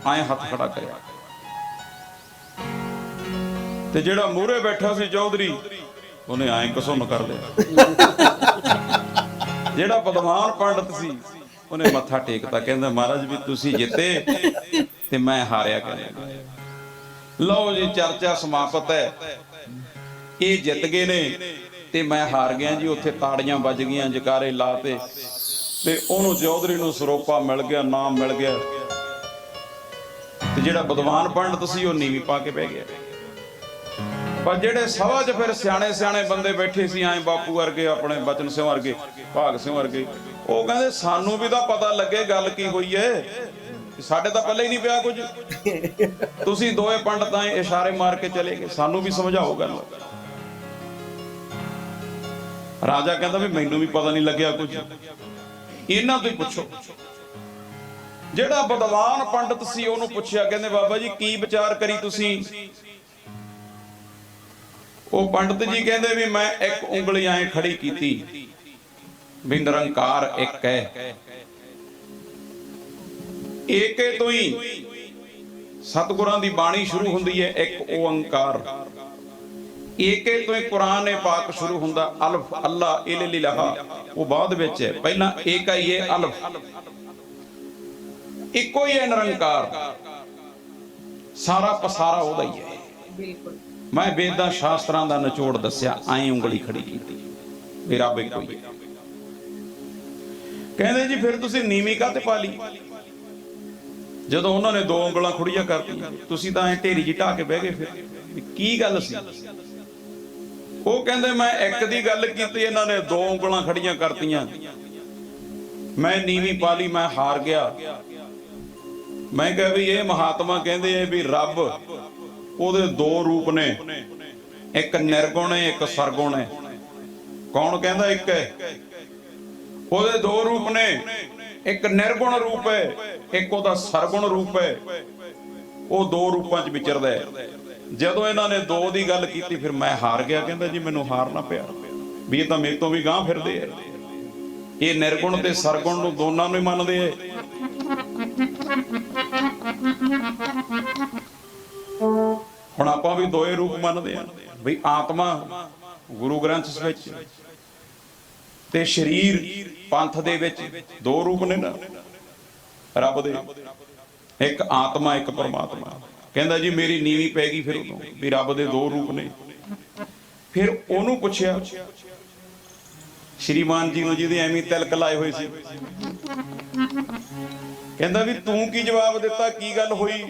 ਆਏ ਹੱਥ ਖੜਾ ਕਰਿਆ। ਤੇ ਜਿਹੜਾ ਮੂਹਰੇ ਬੈਠਾ ਸੀ ਚੌਧਰੀ, ਉਹਨੇ ਐਂ ਕਸੁੰਨ ਕਰ ਲਿਆ। ਜਿਹੜਾ ਬਦਮਾਨ ਪੰਡਤ ਸੀ, ਉਹਨੇ ਮੱਥਾ ਟੇਕਤਾ। ਕਹਿੰਦਾ, ਮਹਾਰਾਜ ਵੀ ਤੁਸੀਂ ਜਿੱਤੇ ਤੇ ਮੈਂ ਹਾਰਿਆ ਕਹਿੰਦਾ ਲਓ ਜੀ, ਚਰਚਾ ਸਮਾਪਤ ਹੈ। ਇਹ ਜਿੱਤ ਗਏ ਨੇ ਤੇ ਮੈਂ ਹਾਰ ਗਿਆ ਜੀ। ਉੱਥੇ ਤਾੜੀਆਂ ਵੱਜ ਗਈਆਂ, ਜਕਾਰੇ ਲਾਤੇ। ਤੇ ਉਹਨੂੰ ਚੌਧਰੀ ਨੂੰ ਸਰੋਪਾ ਮਿਲ ਗਿਆ, ਨਾਮ ਮਿਲ ਗਿਆ। ਤੇ ਜਿਹੜਾ ਵਿਦਵਾਨ ਪੰਡਤ ਸੀ, ਉਹ ਨੀਵੀਂ ਪਾ ਕੇ ਬਹਿ ਗਿਆ। ਪਰ ਜਿਹੜੇ ਸਭਾ 'ਚ ਫਿਰ ਸਿਆਣੇ ਸਿਆਣੇ ਬੰਦੇ ਬੈਠੇ ਸੀ, ਐਂ ਬਾਪੂ ਵਰਗੇ, ਆਪਣੇ ਬਚਨ ਸਿੰਘ ਵਰਗੇ, ਭਾਗ ਸਿੰਘ ਵਰਗੇ, ਉਹ ਕਹਿੰਦੇ, ਸਾਨੂੰ ਵੀ ਤਾਂ ਪਤਾ ਲੱਗੇ ਗੱਲ ਕੀ ਹੋਈ ਏ ਸਾਡੇ ਤਾਂ ਪੱਲੇ ਹੀ ਨਹੀਂ ਪਿਆ ਕੁਝ। ਤੁਸੀਂ ਦੋਏ ਪੰਡਤਾਂ ਇਸ਼ਾਰੇ ਮਾਰ ਕੇ ਚਲੇ ਗਏ। ਸਾਨੂੰ ਵੀ ਸਮਝਾਓ ਗੱਲ। ਰਾਜਾ ਕਹਿੰਦਾ ਵੀ ਮੈਨੂੰ ਵੀ ਪਤਾ ਨਹੀਂ ਲੱਗਿਆ ਕੁਝ। ਇਹਨਾਂ ਤੋਂ ਹੀ ਪੁੱਛੋ। ਜਿਹੜਾ ਬਦਵਾਨ ਪੰਡਤ ਸੀ, ਉਹਨੂੰ ਪੁੱਛਿਆ, ਕਹਿੰਦੇ ਬਾਬਾ ਜੀ, ਕੀ ਵਿਚਾਰ ਕਰੀ ਤੁਸੀਂ? ਉਹ ਪੰਡਤ ਜੀ ਕਹਿੰਦੇ ਵੀ ਮੈਂ ਇੱਕ ਉਂਗਲੀ ਐ ਖੜੀ ਕੀਤੀ। ਵੀ ਨਿਰੰਕਾਰ ਇੱਕ ਹੈ। ਏਕੇ ਤੋਂ ਹੀ ਸਤਿਗੁਰਾਂ ਦੀ ਬਾਣੀ ਸ਼ੁਰੂ ਹੁੰਦੀ ਹੈ ਇੱਕ ਓੰਕਾਰ। ਏਕੇ ਤੋਂ ਹੀ ਕੁਰਾਨ ਪਾਕ ਸ਼ੁਰੂ ਹੁੰਦਾ ਅਲਫ ਅੱਲਾ ਇਲ ਲਹਾ ਉਹ ਬਾਅਦ ਵਿੱਚ ਹੈ। ਪਹਿਲਾਂ ਏਕਾ ਹੀ ਹੈ ਅਲਫ। ਇੱਕੋ ਹੀ ਹੈ ਨਿਰੰਕਾਰ। ਸਾਰਾ ਪਸਾਰਾ ਉਹਦਾ ਹੀ ਹੈ। ਬਿਲਕੁਲ। ਮੈਂ ਵੇਦਾਂ ਸ਼ਾਸਤਰਾਂ ਦਾ ਨਿਚੋੜ ਦੱਸਿਆ ਐਂ ਉਂਗਲੀ ਖੜੀ ਕੀਤੀ। ਵੀ ਰੱਬ ਇੱਕੋ ਹੀ ਹੈ। ਕਹਿੰਦੇ ਜੀ ਫਿਰ ਤੁਸੀਂ ਨੀਵੀਂ ਕਾਤੇ ਪਾ ਲਈ? ਜਦੋਂ ਉਹਨਾਂ ਨੇ ਦੋ ਉਂਗਲਾਂ ਖੁੜੀਆਂ ਕਰਤੀਆਂ, ਤੁਸੀਂ ਤਾਂ ਐ ਢੇਰੀ ਜੀ ਢਾ ਕੇ ਬਹਿ ਗਏ ਫਿਰ। ਕੀ ਗੱਲ ਸੀ? ਉਹ ਕਹਿੰਦੇ, ਮੈਂ ਇੱਕ ਦੀ ਗੱਲ ਕੀਤੀ, ਇਹਨਾਂ ਨੇ ਦੋ ਉਂਗਲਾਂ ਖੜੀਆਂ ਕਰਤੀਆਂ। ਮੈਂ ਨੀਵੀਂ ਪਾ ਮੈਂ ਹਾਰ ਗਿਆ। ਮੈਂ ਕਿਹਾ ਵੀ ਇਹ ਮਹਾਤਮਾ ਕਹਿੰਦੇ ਆ ਵੀ ਰੱਬ ਉਹਦੇ ਦੋ ਰੂਪ ਨੇ। ਇੱਕ ਨਿਰਗੁਣ ਹੈ, ਇੱਕ ਸਰਗੁਣ ਹੈ। ਕੌਣ ਕਹਿੰਦਾ ਇੱਕ ਹੈ? ਉਹਦੇ ਦੋ ਰੂਪ ਨੇ। ਇੱਕ ਨਿਰਗੁਣ ਰੂਪ ਹੈ, ਇੱਕ ਉਹਦਾ ਸਰਗੁਣ ਰੂਪ ਹੈ। ਉਹ ਦੋ ਰੂਪਾਂ 'ਚ ਵਿਚਰਦਾ ਹੈ। ਜਦੋਂ ਇਹਨਾਂ ਨੇ ਦੋ ਦੀ ਗੱਲ ਕੀਤੀ, ਫਿਰ ਮੈਂ ਹਾਰ ਗਿਆ। ਕਹਿੰਦਾ ਜੀ, ਮੈਨੂੰ ਹਾਰਨਾ ਪਿਆ। ਵੀ ਇਹ ਤਾਂ ਮੇਰੇ ਤੋਂ ਵੀ ਗਾਂ ਫਿਰਦੇ ਐ ਇਹ ਨਿਰਗੁਣ ਤੇ ਸਰਗੁਣ ਨੂੰ ਦੋਨਾਂ ਨੂੰ ਹੀ ਮੰਨਦੇ ਐ ਹੁਣ ਆਪਾਂ ਵੀ ਦੋਏ ਰੂਪ ਮੰਨਦੇ ਆ। ਵੀ ਆਤਮਾ ਗੁਰੂ ਗ੍ਰੰਥ ਸਾਹਿਬ ਵਿੱਚ ਤੇ ਸਰੀਰ ਪੰਥ ਦੇ ਵਿੱਚ ਦੋ ਰੂਪ ਨੇ ਨਾ। ਰੱਬ ਦੇ। ਇੱਕ ਆਤਮਾ, ਇੱਕ ਪਰਮਾਤਮਾ। ਕਹਿੰਦਾ ਜੀ, ਮੇਰੀ ਨੀਵੀਂ ਪੈ ਗਈ ਫਿਰ ਉਦੋਂ, ਵੀ ਰੱਬ ਦੇ ਦੋ ਰੂਪ ਨੇ। ਫਿਰ ਉਹਨੂੰ ਪੁੱਛਿਆ, ਸ਼੍ਰੀਮਾਨ ਜੀ ਨੂੰ ਜਿਹਦੇ ਐਵੇਂ ਤਿਲਕ ਲਾਏ ਹੋਏ ਸੀ। ਕਹਿੰਦਾ ਵੀ ਤੂੰ ਕੀ ਜਵਾਬ ਦਿੱਤਾ, ਕੀ ਗੱਲ ਹੋਈ?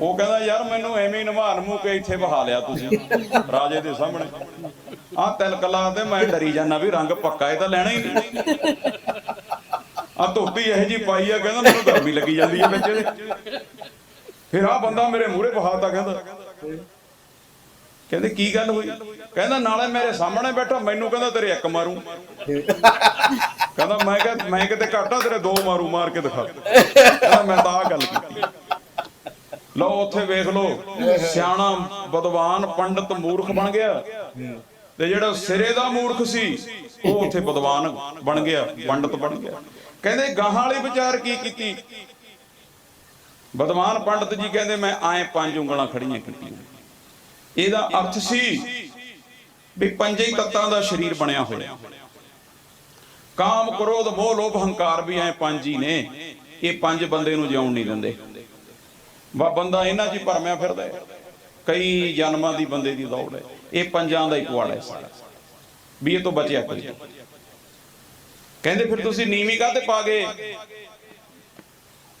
ਉਹ ਕਹਿੰਦਾ, ਯਾਰ ਮੈਨੂੰ ਐਵੇਂ ਹੀ ਨਿਭਾਨ ਮੂੰਹ ਕੇ ਇੱਥੇ ਬਹਾ ਲਿਆ ਤੁਸੀਂ। ਰਾਜੇ ਦੇ ਸਾਹਮਣੇ। ਆਹ ਤਿਲਕਲਾ ਤੇ ਮੈਂ ਡਰੀ ਜਾਂਦਾ ਵੀ ਰੰਗ ਪੱਕਾ, ਇਹ ਤਾਂ ਲੈਣਾ ਹੀ ਨਹੀਂ। ਆ ਧੋਤੀ ਇਹ ਜੀ ਪਾਈ ਆ, ਕਹਿੰਦਾ ਮੈਨੂੰ ਗਰਮੀ ਲੱਗੀ ਜਾਂਦੀ ਹੈ ਵਿੱਚ। ਇਹਦੇ ਫਿਰ ਆ ਬੰਦਾ ਮੇਰੇ ਮੂਹਰੇ ਬਹਾਤਾ, ਕਹਿੰਦਾ। ਕਹਿੰਦੇ, ਕੀ ਗੱਲ ਹੋਈ? ਕਹਿੰਦਾ, ਨਾਲੇ ਮੇਰੇ ਸਾਹਮਣੇ ਬੈਠਾ, ਮੈਨੂੰ ਕਹਿੰਦਾ ਤੇਰੇ ਇੱਕ ਮਾਰੂ। ਕਹਿੰਦਾ, ਮੈਂ ਕਿਹਾ, ਮੈਂ ਕਿਤੇ ਘਾਟਾ ਤੇਰੇ ਦੋ ਮਾਰੂ ਮਾਰ ਕੇ ਦਿਖਾ। ਕਹਿੰਦਾ, ਮੈਂ ਤਾਂ ਆ ਗੱਲ ਕੀਤੀ ਲਓ, ਉੱਥੇ ਵੇਖ ਲਓ, ਸਿਆਣਾ ਬਦਵਾਨ ਪੰਡਤ ਮੂਰਖ ਬਣ ਗਿਆ। ਤੇ ਜਿਹੜਾ ਸਿਰੇ ਦਾ ਮੂਰਖ ਸੀ, ਉਹ ਉੱਥੇ ਬਦਵਾਨ ਬਣ ਗਿਆ, ਪੰਡਤ ਬਣ ਗਿਆ। ਕਹਿੰਦੇ ਗਾਹਾਂ ਵਾਲੀ ਵਿਚਾਰ ਕੀ ਕੀਤੀ? ਬਦਵਾਨ ਪੰਡਤ ਜੀ ਕਹਿੰਦੇ, ਮੈਂ ਆਏ ਪੰਜ ਉਂਗਲਾਂ ਖੜੀਆਂ ਕੀਤੀਆਂ। ਇਹਦਾ ਅਰਥ ਸੀ ਵੀ ਪੰਜੇ ਹੀ ਤੱਤਾਂ ਦਾ ਸਰੀਰ ਬਣਿਆ ਹੋਇਆ। ਕਾਮ, ਕ੍ਰੋਧ, ਮੋਹ, ਲੋਭ, ਹੰਕਾਰ ਵੀ ਐ ਪੰਜ ਹੀ ਨੇ। ਇਹ ਪੰਜ ਬੰਦੇ ਨੂੰ ਜਿਉਣ ਨਹੀਂ ਦਿੰਦੇ। ਵਾ ਬੰਦਾ ਇਹਨਾਂ 'ਚ ਹੀ ਭਰਮਿਆ ਫਿਰਦਾ ਹੈ। ਕਈ ਜਨਮਾਂ ਦੀ ਬੰਦੇ ਦੀ ਦੌੜ ਹੈ। ਇਹ ਪੰਜਾਂ ਦਾ ਹੀ ਪੁਆੜਾ ਹੈ। ਸਾਰਾ ਵੀ ਇਹ ਤੋਂ ਬਚਿਆ ਕੋਈ ਕਹਿੰਦੇ ਫਿਰ ਤੁਸੀਂ ਨੀਵੀਂ ਕਾਹਤੇ ਪਾ ਗਏ?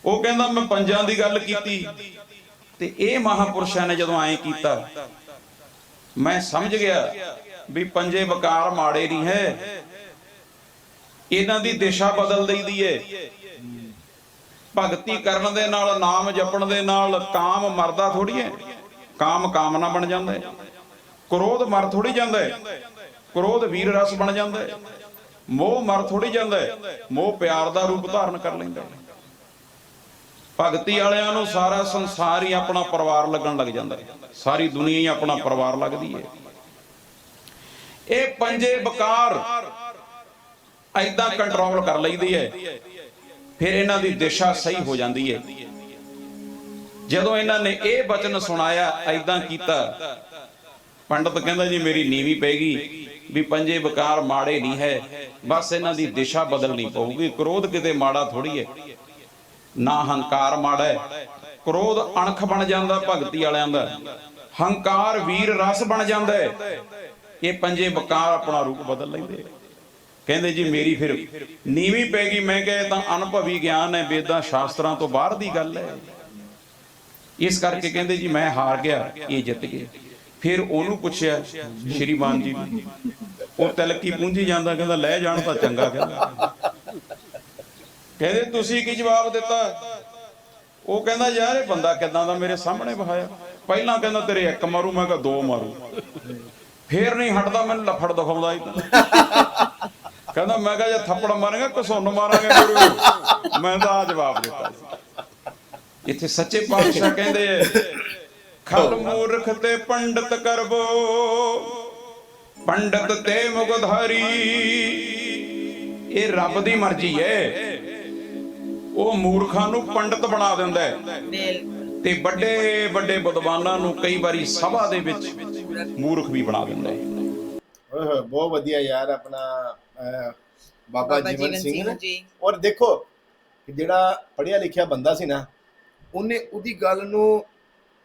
ਉਹ ਕਹਿੰਦਾ ਮੈਂ ਪੰਜਾਂ ਦੀ ਗੱਲ ਕੀਤੀ। ਤੇ ਇਹ ਮਹਾਪੁਰਸ਼ਾਂ ਨੇ ਜਦੋਂ ਐਂ ਕੀਤਾ, ਮੈਂ ਸਮਝ ਗਿਆ ਵੀ ਪੰਜੇ ਵਕਾਰ ਮਾੜੇ ਨਹੀਂ ਹੈ। ਇਹਨਾਂ ਦੀ ਦਿਸ਼ਾ ਬਦਲ ਦਈਦੀ ਏ। ਭਗਤੀ ਕਰਨ ਦੇ ਨਾਲ, ਨਾਮ ਜਪਣ ਦੇ ਨਾਲ, ਕਾਮ ਮਰਦਾ ਥੋੜੀ ਹੈ। ਕਾਮ ਕਾਮਨਾ ਬਣ ਜਾਂਦਾ। ਹੈ ਕ੍ਰੋਧ ਮਰ ਥੋੜੀ ਜਾਂਦਾ। ਹੈ ਕ੍ਰੋਧ ਵੀਰ ਰਸ ਬਣ ਜਾਂਦਾ। ਹੈ ਮੋਹ ਮਰ ਥੋੜੀ ਜਾਂਦਾ। ਹੈ ਮੋਹ ਪਿਆਰ ਦਾ ਰੂਪ ਧਾਰਨ ਕਰ ਲੈਂਦਾ। ਹੈ ਭਗਤੀ ਵਾਲਿਆਂ ਨੂੰ ਸਾਰਾ ਸੰਸਾਰ ਹੀ ਆਪਣਾ ਪਰਿਵਾਰ ਲੱਗਣ ਲੱਗ ਜਾਂਦਾ। ਹੈ ਸਾਰੀ ਦੁਨੀਆ ਹੀ ਆਪਣਾ ਪਰਿਵਾਰ ਲੱਗਦੀ ਹੈ ਇਹ ਪੰਜੇ ਬਕਾਰ ਐਦਾਂ ਕੰਟਰੋਲ ਕਰ ਲਈਦੀ ਹੈ ਫਿਰ ਇਹਨਾਂ ਦੀ ਦਿਸ਼ਾ ਸਹੀ ਹੋ ਜਾਂਦੀ ਹੈ ਜਦੋਂ ਇਹਨਾਂ ਨੇ ਇਹ ਬਚਨ ਸੁਣਾਇਆ ਐਦਾਂ ਕੀਤਾ। ਪੰਡਤ ਕਹਿੰਦਾ ਜੀ, ਮੇਰੀ ਨੀਵੀਂ ਪੈ ਗਈ ਵੀ ਪੰਜੇ ਬਕਾਰ ਮਾੜੇ ਨਹੀਂ ਹੈ, ਬਸ ਇਹਨਾਂ ਦੀ ਦਿਸ਼ਾ ਬਦਲਣੀ ਪਊਗੀ, ਕ੍ਰੋਧ ਕਿਤੇ ਮਾੜਾ ਥੋੜੀ ਹੈ। ਨਾ ਹੰਕਾਰ ਮਾੜਾ ਹੈ, ਕ੍ਰੋਧ ਅਣਖ ਬਣ ਜਾਂਦਾ ਭਗਤੀ ਵਾਲਿਆਂ ਦਾ। ਹੰਕਾਰ ਵੀਰ ਰਸ ਬਣ ਜਾਂਦਾ ਹੈ। ਇਹ ਪੰਜੇ ਬਕਾਰ ਆਪਣਾ ਰੂਪ ਬਦਲ ਲੈਂਦੇ ਕਹਿੰਦੇ ਜੀ, ਮੇਰੀ ਫਿਰ ਨੀਵੀਂ ਪੈ ਗਈ, ਮੈਂ ਕਹੇ ਤਾਂ ਅਨੁਭਵੀ ਗਿਆਨ ਹੈ ਵੇਦਾਂ ਸ਼ਾਸਤਰਾਂ ਤੋਂ ਬਾਹਰ ਦੀ ਗੱਲ ਹੈ। ਇਸ ਕਰਕੇ ਕਹਿੰਦੇ ਜੀ ਮੈਂ ਹਾਰ ਗਿਆ, ਇਹ ਜਿੱਤ ਗਏ। ਫਿਰ ਉਹਨੂੰ ਪੁੱਛਿਆ, ਸ਼੍ਰੀਮਾਨ ਜੀ ਉਹ ਤਿਲਕੀ ਪੂੰਝੀ ਜਾਂਦਾ, ਕਹਿੰਦਾ ਲੈ ਜਾਣ ਤਾਂ ਚੰਗਾ ਕਹਿੰਦਾ। ਕਹਿੰਦੇ, ਤੁਸੀਂ ਕੀ ਜਵਾਬ ਦਿੱਤਾ? ਉਹ ਕਹਿੰਦਾ, ਯਾਰ, ਇਹ ਬੰਦਾ ਕਿਦਾਂ ਦਾ ਮੇਰੇ ਸਾਹਮਣੇ ਬਹਾਇਆ ਪਹਿਲਾਂ ਕਹਿੰਦਾ, ਤੇਰੇ ਇੱਕ ਮਾਰੂ, ਮੈਂ ਕਿਹਾ ਦੋ ਮਾਰੂ। ਫੇਰ ਨਹੀਂ ਹਟਦਾ, ਮੈਨੂੰ ਲਫੜ ਦਿਖਾਉਂਦਾ ਹੀ ਕਹਿੰਦਾ, ਮੈਂ ਕਿਹਾ ਜੇ ਥੱਪੜ ਮਾਰਾਂਗਾ, ਕਸੁੰਨ ਮਾਰਾਂਗੇ ਗੁਰੂ। ਮੈਂ ਤਾਂ ਆ ਜਵਾਬ ਦਿੱਤਾ ਇੱਥੇ ਸੱਚੇ ਪਾਤਸ਼ਾਹ ਕਹਿੰਦੇ ਐ ਖਲ ਮੂਰਖ ਤੇ ਪੰਡਤ ਕਰਬੋ ਪੰਡਤ ਤੇ ਮੁਗਧਾਰੀ। ਇਹ ਰੱਬ ਦੀ ਮਰਜ਼ੀ ਹੈ। ਉਹ ਮੂਰਖਾਂ ਨੂੰ ਪੰਡਤ ਬਣਾ ਦਿੰਦਾ ਹੈ। ਤੇ ਵੱਡੇ ਵੱਡੇ ਵਿਦਵਾਨਾਂ ਨੂੰ ਕਈ ਵਾਰੀ ਸਭਾ ਦੇ ਵਿੱਚ ਮੂਰਖ ਵੀ ਬਣਾ ਦਿੰਦਾ ਹੈ। ਓਏ ਬਹੁਤ ਵਧੀਆ ਯਾਰ ਆਪਣਾ ਬਾਬਾ ਜੀਵਨ ਸਿੰਘ ਔਰ ਦੇਖੋ ਜਿਹੜਾ ਪੜ੍ਹਿਆ ਲਿਖਿਆ ਬੰਦਾ ਸੀ ਨਾ ਉਹਨੇ ਉਹਦੀ ਗੱਲ ਨੂੰ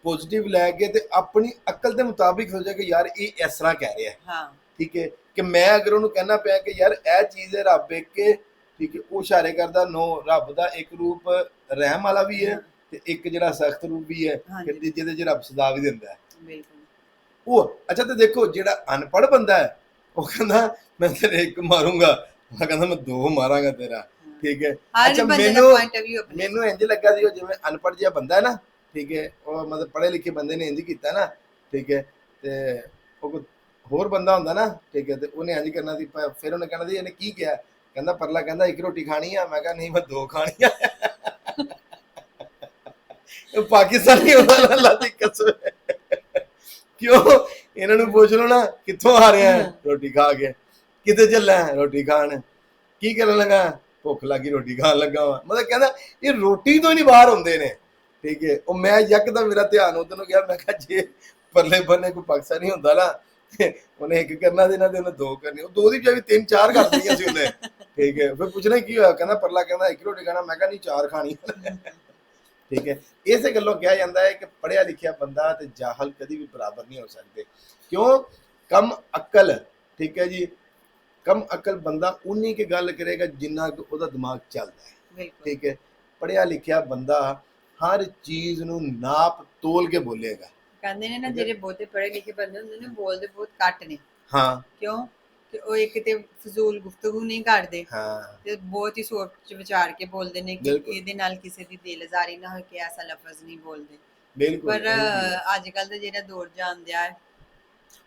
ਪੋਜ਼ਿਟਿਵ ਲੈ ਕੇ ਤੇ ਆਪਣੀ ਅਕਲ ਦੇ ਮੁਤਾਬਿਕ ਸੋਚਿਆ ਕਿ ਯਾਰ ਇਹ ਇਸ ਤਰ੍ਹਾਂ ਕਹਿ ਰਿਹਾ ਹੈ। ਹਾਂ। ਠੀਕ ਹੈ ਕਿ ਮੈਂ ਅਗਰ ਉਹਨੂੰ ਕਹਿਣਾ ਪਿਆ ਕਿ ਯਾਰ ਇਹ ਚੀਜ਼ ਹੈ ਰੱਬ ਇੱਕ ਹੈ ਠੀਕ ਹੈ ਉਹ ਇਸ਼ਾਰੇ ਕਰਦਾ ਨੋ ਰੱਬ ਦਾ ਇੱਕ ਰੂਪ ਰਹਿਮ ਵਾਲਾ ਵੀ ਹੈ ਤੇ ਇੱਕ ਜਿਹੜਾ ਸਖਤ ਰੂਪ ਵੀ ਹੈ ਹਾਂਜੀ। ਕਿ ਜਿਹਦੇ ਚ ਰੱਬ ਸਦਾ ਵੀ ਦਿੰਦਾ ਹੈ। ਬਿਲਕੁਲ। ਉਹ ਅੱਛਾ ਤੇ ਦੇਖੋ ਜਿਹੜਾ ਅਨਪੜ੍ਹ ਬੰਦਾ ਹੈ ਉਹ ਕਹਿੰਦਾ ਮੈਂ ਤੇਰੇ ਇੱਕ ਮਾਰੂੰਗਾ। ਮੈਂ ਕਹਿੰਦਾ ਮੈਂ ਦੋ ਮਾਰਾਂਗਾ ਤੇਰਾ। ਠੀਕ ਹੈ। ਹਰ ਅੱਛਾ, ਬੰਦੇ ਦਾ ਮੈਨੂੰ- ਪੁਆਇੰਟ ਆਫ View ਆਪਣੇ ਮੈਨੂੰ ਇੰਜ ਲੱਗਾ ਸੀ ਉਹ ਜਿਵੇਂ ਅਨਪੜ੍ਹ ਜਿਹਾ ਬੰਦਾ ਹੈ ਨਾ ਠੀਕ ਹੈ ਉਹ ਮਤਲਬ ਪੜ੍ਹੇ ਲਿਖੇ ਬੰਦੇ ਨੇ ਇੰਜ ਕੀਤਾ ਨਾ ਠੀਕ ਹੈ ਤੇ ਉਹ ਕੋਈ ਹੋਰ ਬੰਦਾ ਹੁੰਦਾ ਨਾ ਠੀਕ ਹੈ ਤੇ ਉਹਨੇ ਇੰਜ ਕਰਨਾ ਸੀ ਪ- ਫਿਰ ਉਹਨੇ ਕਹਿਣਾ ਸੀ ਇਹਨੇ ਕੀ ਕਿਹਾ? ਕਹਿੰਦਾ ਪਰਲਾ ਕਹਿੰਦਾ ਇੱਕ ਰੋਟੀ ਖਾਣੀ ਆ ਮੈਂ ਕਿਹਾ ਨਹੀਂ ਮੈਂ ਦੋ ਖਾਣੀਆਂ। ਉਹ ਪਾਕਿਸਤਾਨੀ ਵਾਲਾ ਦੀ ਕਸਮ। ਕਿਉਂ? ਇਹਨਾਂ ਨੂੰ ਪੁੱਛ ਲਓ ਨਾ ਕਿੱਥੋਂ ਆ ਰਿਹਾ ਹੈ? ਰੋਟੀ ਖਾ ਕੇ। ਕਿਤੇ ਚੱਲਾ ਹੈ? ਰੋਟੀ ਖਾਣ। ਕੀ ਕਰਨ ਲੱਗਾ? ਭੁੱਖ ਲੱਗੀ, ਰੋਟੀ ਖਾਣ ਲੱਗਾ ਵਾ। ਮਤਲਬ ਕਹਿੰਦਾ, ਇਹ ਰੋਟੀ ਤੋਂ ਹੀ ਨਹੀਂ ਬਾਹਰ ਹੁੰਦੇ ਨੇ। ਠੀਕ ਹੈ, ਉਹ ਮੈਂ ਯਕਦਮ ਮੇਰਾ ਧਿਆਨ ਉਧਰ ਨੂੰ ਗਿਆ, ਮੈਂ ਕਿਹਾ ਜੇ ਪਰਲੇ ਬੰਨੇ ਕੋਈ ਪਾਕਿਸਤਾਨੀ ਹੁੰਦਾ ਨਾ, ਉਹਨੇ ਇੱਕ ਕਰਨਾ ਦੇਣਾ ਤੇ ਉਹਨੇ ਦੋ ਕਰਨੀ ਉਹ ਦੋ ਦੀ ਬਜਾਏ ਤਿੰਨ ਚਾਰ ਕਰ ਦਿੱਤੀਆਂ ਸੀ ਉਹਨੇ। ਠੀਕ ਹੈ, ਫਿਰ ਪੁੱਛਣਾ ਕੀ ਹੋਇਆ, ਕਹਿੰਦਾ ਪਰਲਾ ਕਹਿੰਦਾ, ਇੱਕ ਰੋਟੀ ਖਾਣਾ, ਮੈਂ ਕਿਹਾ ਨਹੀਂ, ਚਾਰ ਖਾਣੀ। ਠੀਕ ਹੈ, ਇਸੇ ਗੱਲੋਂ ਕਿਹਾ ਜਾਂਦਾ ਹੈ ਕਿ ਪੜਿਆ ਲਿਖਿਆ ਬੰਦਾ ਤੇ ਜਾਹਲ ਕਦੀ ਵੀ ਬਰਾਬਰ ਨਹੀਂ ਹੋ ਸਕਦੇ। ਕਿਉਂ? ਕਮ ਅਕਲ, ਠੀਕ ਹੈ ਜੀ ਕਮ ਅਕਲ ਬੰਦਾ ਉਨੀ ਕੀ ਗੱਲ ਕਰੇਗਾ ਜਿੰਨਾ ਕੁ ਉਹਦਾ ਦਿਮਾਗ ਚੱਲਦਾ ਹੈ। ਬਿਲਕੁਲ। ਠੀਕ ਹੈ? ਪੜਿਆ ਲਿਖਿਆ ਬੰਦਾ ਹਰ ਚੀਜ਼ ਨੂੰ ਨਾਪ ਤੋਲ ਕੇ ਬੋਲੇਗਾ। ਕਹਿੰਦੇ ਨੇ ਨਾ ਜਿਹੜੇ ਬਹੁਤੇ ਪੜ੍ਹੇ ਲਿਖੇ ਬੰਦੇ ਹੁੰਦੇ ਨੇ ਬੋਲਦੇ ਬਹੁਤ ਘੱਟ ਨੇ। ਹਾਂ। ਕਿਉਂ? ਕਿ ਉਹ ਇੱਕ ਤੇ ਫਜ਼ੂਲ ਗੁਫ਼ਤਗੂ ਨਹੀਂ ਕਰਦੇ ਹਾਂ। ਤੇ ਬਹੁਤ ਹੀ ਸੋਚ ਵਿਚਾਰ ਕੇ ਬੋਲਦੇ ਨੇ ਕਿ ਬਿਲਕੁਲ। ਇਹਦੇ ਨਾਲ ਕਿਸੇ ਦੀ ਦਿਲ ਨਾ ਹੋਏ ਕਿ ਐਸਾ ਲਫ਼ਜ਼ ਨਹੀਂ ਬੋਲਦੇ। ਬਿਲਕੁਲ ਪਰ। ਅੱਜ ਕੱਲ ਦਾ ਜਿਹੜਾ ਦੌਰ ਜਾਂਦਿਆ ਹੈ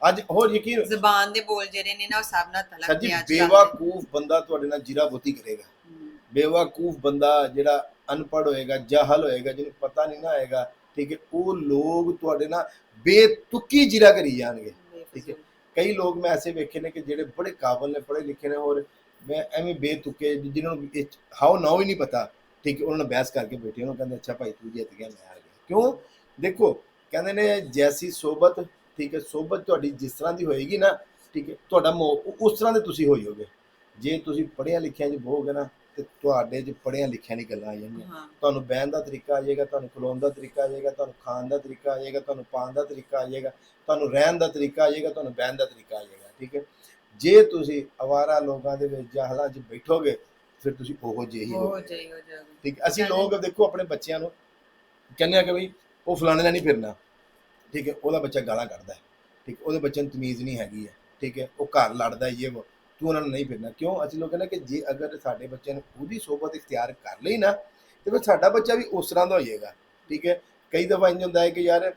ਅੱਜ ਹੋਰ ਯਕੀਨ ਜ਼ਬਾਨ ਦੇ ਬੋਲ ਜਿਹੜੇ ਨੇ ਨਾ ਉਹ ਸਭ ਨਾਲ ਤਲਕ ਸੱਜੀ ਨੇ ਅੱਜ ਕੱਲ੍ਹ। ਦੇ। ਬੇਵਾਕੂਫ ਬੰਦਾ ਤੁਹਾਡੇ ਨਾਲ ਜੀਰਾ ਬੋਤੀ ਕਰੇਗਾ। ਹਮ, ਬੇਵਾਕੂਫ ਬੰਦਾ ਜਿਹੜਾ ਅਨਪੜ੍ਹ ਹੋਏਗਾ ਜਾਹਲ ਹੋਏਗਾ ਜਿਹਨੂੰ ਪਤਾ ਨਹੀਂ ਨਾ ਹੋਏਗਾ ਠੀਕ ਹੈ ਉਹ ਲੋਕ ਤੁਹਾਡੇ ਨਾਲ ਬੇਤੁਕੀ ਜੀਰਾ ਕਰੀ ਜਾਣਗੇ। ਠੀਕ ਹੈ। ਕਈ ਲੋਕ ਮੈਂ ਐਸੇ ਵੇਖੇ ਨੇ ਕਿ ਜਿਹੜੇ ਬੜੇ ਕਾਬਲ ਨੇ ਪੜ੍ਹੇ ਲਿਖੇ ਨੇ ਔਰ ਮੈਂ ਐਵੇਂ ਬੇਤੁਕੇ ਜਿਨ੍ਹਾਂ ਨੂੰ ਇਹ ਹਾਉ ਨਾ ਹੀ ਨਹੀਂ ਪਤਾ ਠੀਕ ਹੈ ਉਹਨਾਂ ਨਾਲ ਬਹਿਸ ਕਰਕੇ ਬੈਠੇ ਉਹਨਾਂ ਕਹਿੰਦੇ ਅੱਛਾ ਭਾਈ ਤੂੰ ਜਿੱਤ ਗਿਆ ਮੈਂ ਹਾਰ ਗਿਆ। ਕਿਉਂ? ਦੇਖੋ ਕਹਿੰਦੇ ਨੇ ਜੈਸੀ ਸੋਬਤ ਠੀਕ ਹੈ ਸੋਬਤ ਤੁਹਾਡੀ ਜਿਸ ਤਰ੍ਹਾਂ ਦੀ ਹੋਏਗੀ ਨਾ ਠੀਕ ਹੈ ਤੁਹਾਡਾ ਉਸ ਤਰ੍ਹਾਂ ਦੇ ਤੁਸੀਂ ਹੋਈ ਹੋਗੇ ਜੇ ਤੁਸੀਂ ਪੜ੍ਹਿਆ ਲਿਖਿਆ ਚ ਬਹੋਗੇ ਨਾ ਤੇ ਤੁਹਾਡੇ ਚ ਪੜ੍ਹਿਆ ਲਿਖਿਆ ਨਹੀਂ ਗੱਲਾਂ ਆ ਜਾਣਗੀਆਂ। ਤੁਹਾਨੂੰ ਬਹਿਣ ਦਾ ਤਰੀਕਾ ਆ ਜਾਏਗਾ ਤੁਹਾਨੂੰ ਖਲੋਣ ਦਾ ਤਰੀਕਾ ਆ ਜਾਏਗਾ ਤੁਹਾਨੂੰ ਖਾਣ ਦਾ ਤਰੀਕਾ ਆ ਜਾਏਗਾ ਤੁਹਾਨੂੰ ਪਾਣ ਦਾ ਤਰੀਕਾ ਆ ਜਾਏਗਾ ਤੁਹਾਨੂੰ ਰਹਿਣ ਦਾ ਤਰੀਕਾ ਆ ਜਾਏਗਾ ਤੁਹਾਨੂੰ ਬਹਿਣ ਦਾ ਤਰੀਕਾ ਆ ਜਾਏਗਾ ਠੀਕ ਹੈ। ਜੇ ਤੁਸੀਂ ਅਵਾਰਾ ਲੋਕਾਂ ਦੇ ਵਿੱਚ ਜਾਹਲਾਂ 'ਚ ਬੈਠੋਗੇ ਫਿਰ ਤੁਸੀਂ ਉਹੋ ਜਿਹੇ ਹੀ ਹੋ ਜਾਈ ਠੀਕ। ਅਸੀਂ ਲੋਕ ਦੇਖੋ ਆਪਣੇ ਬੱਚਿਆਂ ਨੂੰ ਕਹਿੰਦੇ ਆ ਕਿ ਬਈ ਉਹ ਫਲਾਣੇ ਨਾਲ ਨਹੀਂ ਫਿਰਨਾ। ਠੀਕ ਹੈ ਉਹਦਾ ਬੱਚਾ ਗਾਲਾਂ ਕੱਢਦਾ ਠੀਕ ਉਹਦੇ ਬੱਚੇ ਨੂੰ ਤਮੀਜ਼ ਨਹੀਂ ਹੈਗੀ ਹੈ ਠੀਕ ਹੈ ਉਹ ਘਰ ਲੜਦਾ ਇਹ ਉਹ ਤੂੰ ਉਹਨਾਂ ਨੂੰ ਨਹੀਂ ਫਿਰਨਾ ਕਿਉਂ? ਅਸੀਂ ਲੋਕ ਕਹਿੰਦੇ ਕਿ ਜੇ ਅਗਰ ਸਾਡੇ ਬੱਚਿਆਂ ਨੇ ਉਹਦੀ ਸੋਬਤ ਇਖਤਿਆਰ ਕਰ ਲਈ ਨਾ ਤੇ ਫਿਰ ਸਾਡਾ ਬੱਚਾ ਵੀ ਉਸ ਤਰ੍ਹਾਂ ਦਾ ਹੋ ਜਾਏਗਾ ਠੀਕ ਹੈ ਕਈ ਦਫਾ ਇੰਜ ਹੁੰਦਾ ਹੈ ਕਿ ਯਾਰ